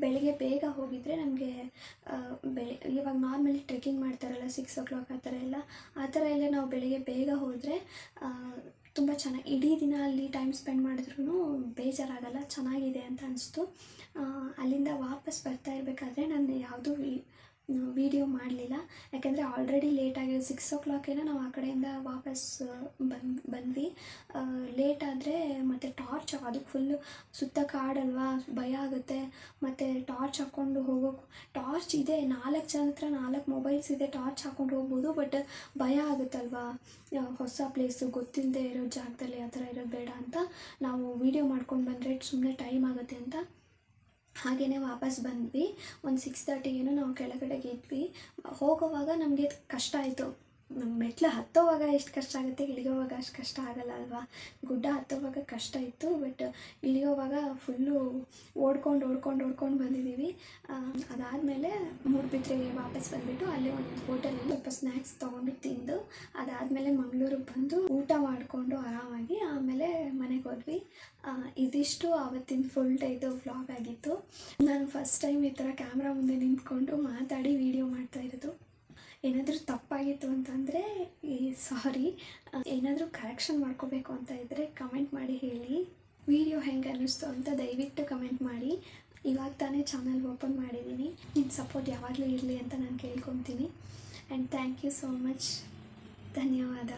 ಬೆಳಗ್ಗೆ ಬೇಗ ಹೋಗಿದ್ರೆ ನಮಗೆ ಬೆಳೆ, ಇವಾಗ ನಾರ್ಮಲಿ ಟ್ರೆಕ್ಕಿಂಗ್ ಮಾಡ್ತಾರಲ್ಲ ಸಿಕ್ಸ್ ಓ ಕ್ಲಾಕ್ ಆ ಥರ ಎಲ್ಲ, ಆ ಥರ ಎಲ್ಲ ನಾವು ಬೆಳಗ್ಗೆ ಬೇಗ ಹೋದರೆ ತುಂಬ ಚೆನ್ನಾಗಿ, ಇಡೀ ದಿನ ಅಲ್ಲಿ ಟೈಮ್ ಸ್ಪೆಂಡ್ ಮಾಡಿದ್ರೂ ಬೇಜಾರಾಗಲ್ಲ, ಚೆನ್ನಾಗಿದೆ ಅಂತ ಅನಿಸ್ತು ಅಲ್ಲಿಂದ ವಾಪಸ್ ಬರ್ತಾ ಇರಬೇಕಾದ್ರೆ ನಾನು ಯಾವುದೂ ವೀಡಿಯೋ ಮಾಡಲಿಲ್ಲ. ಯಾಕೆಂದರೆ ಆಲ್ರೆಡಿ ಲೇಟ್ ಸಿಕ್ಸ್ ಓ ಕ್ಲಾಕೇನೋ ನಾವು ಆ ಕಡೆಯಿಂದ ವಾಪಸ್ ಬಂದು, ಬಂದ್ವಿ. ಲೇಟ್ ಆದರೆ ಮತ್ತು ಟಾರ್ಚ್ ಅದಕ್ಕೆ ಫುಲ್ಲು ಸುತ್ತ ಕಾಡಲ್ವಾ, ಭಯ ಆಗುತ್ತೆ. ಮತ್ತು ಟಾರ್ಚ್ ಹಾಕ್ಕೊಂಡು ಹೋಗೋಕೆ ಟಾರ್ಚ್ ಇದೆ. ನಾಲ್ಕು ಜನ ಹತ್ರ ನಾಲ್ಕು ಮೊಬೈಲ್ಸ್ ಇದೆ ಟಾರ್ಚ್ ಹಾಕ್ಕೊಂಡು ಹೋಗ್ಬೋದು ಬಟ್ ಭಯ ಆಗುತ್ತಲ್ವಾ? ಹೊಸ ಪ್ಲೇಸು ಗೊತ್ತಿಲ್ಲದೆ ಇರೋ ಜಾಗದಲ್ಲಿ ಆ ಥರ ಇರೋದು ಬೇಡ ಅಂತ ನಾವು ವೀಡಿಯೋ ಮಾಡ್ಕೊಂಡು ಬಂದರೆ ಸುಮ್ಮನೆ ಟೈಮ್ ಆಗುತ್ತೆ ಅಂತ ಹಾಗೆಯೇ ವಾಪಸ್ ಬಂದ್ವಿ. ಒಂದು ಸಿಕ್ಸ್ ತರ್ಟಿಗೇನೋ ನಾವು ಕೆಳಗಡೆಗೆ ಇದ್ವಿ. ಹೋಗೋವಾಗ ನಮಗೆ ಕಷ್ಟ ಆಯಿತು. ಮೆಟ್ಲು ಹತ್ತೋವಾಗ ಎಷ್ಟು ಕಷ್ಟ ಆಗುತ್ತೆ? ಇಳಿಯೋವಾಗ ಅಷ್ಟು ಕಷ್ಟ ಆಗಲ್ಲ ಅಲ್ವಾ? ಗುಡ್ಡ ಹತ್ತೋವಾಗ ಕಷ್ಟ ಇತ್ತು ಬಟ್ ಇಳಿಯೋವಾಗ ಫುಲ್ಲು ಓಡ್ಕೊಂಡು ಓಡ್ಕೊಂಡು ಓಡ್ಕೊಂಡು ಬಂದಿದ್ದೀವಿ. ಅದಾದಮೇಲೆ ಮೂಡುಬಿದ್ರೆಗೆ ವಾಪಸ್ ಬಂದುಬಿಟ್ಟು ಅಲ್ಲೇ ಒಂದು ಹೋಟೆಲಲ್ಲಿ ಸ್ವಲ್ಪ ಸ್ನ್ಯಾಕ್ಸ್ ತೊಗೊಂಡು ತಿಂದು, ಅದಾದಮೇಲೆ ಮಂಗಳೂರಿಗೆ ಬಂದು ಊಟ ಮಾಡಿಕೊಂಡು ಆರಾಮಾಗಿ ಆಮೇಲೆ ಮನೆಗೆ ಹೋದ್ವಿ. ಇದಿಷ್ಟು ಆವತ್ತಿನ ಫುಲ್ ಡೇದು ವ್ಲಾಗ್ ಆಗಿತ್ತು. ನಾನು ಫಸ್ಟ್ ಟೈಮ್ ಈ ಥರ ಕ್ಯಾಮ್ರಾ ಮುಂದೆ ನಿಂತ್ಕೊಂಡು ಮಾತಾಡಿ ವೀಡಿಯೋ ಮಾಡ್ತಾ ಇರೋದು. ಏನಾದರೂ ತಪ್ಪಾಗಿತ್ತು ಅಂತಂದರೆ ಸಾರಿ ಏನಾದರೂ ಕರೆಕ್ಷನ್ ಮಾಡ್ಕೋಬೇಕು ಅಂತ ಇದ್ದರೆ ಕಮೆಂಟ್ ಮಾಡಿ ಹೇಳಿ. ವಿಡಿಯೋ ಹೆಂಗೆ ಅನ್ನಿಸ್ತು ಅಂತ ದಯವಿಟ್ಟು ಕಮೆಂಟ್ ಮಾಡಿ. ಇವಾಗ ತಾನೇ ಚಾನಲ್ ಓಪನ್ ಮಾಡಿದ್ದೀನಿ ನಿಮ್ಮ ಸಪೋರ್ಟ್ ಯಾವಾಗಲೂ ಇರಲಿ ಅಂತ ನಾನು ಕೇಳ್ಕೊತೀನಿ. And thank you so much ಧನ್ಯವಾದ.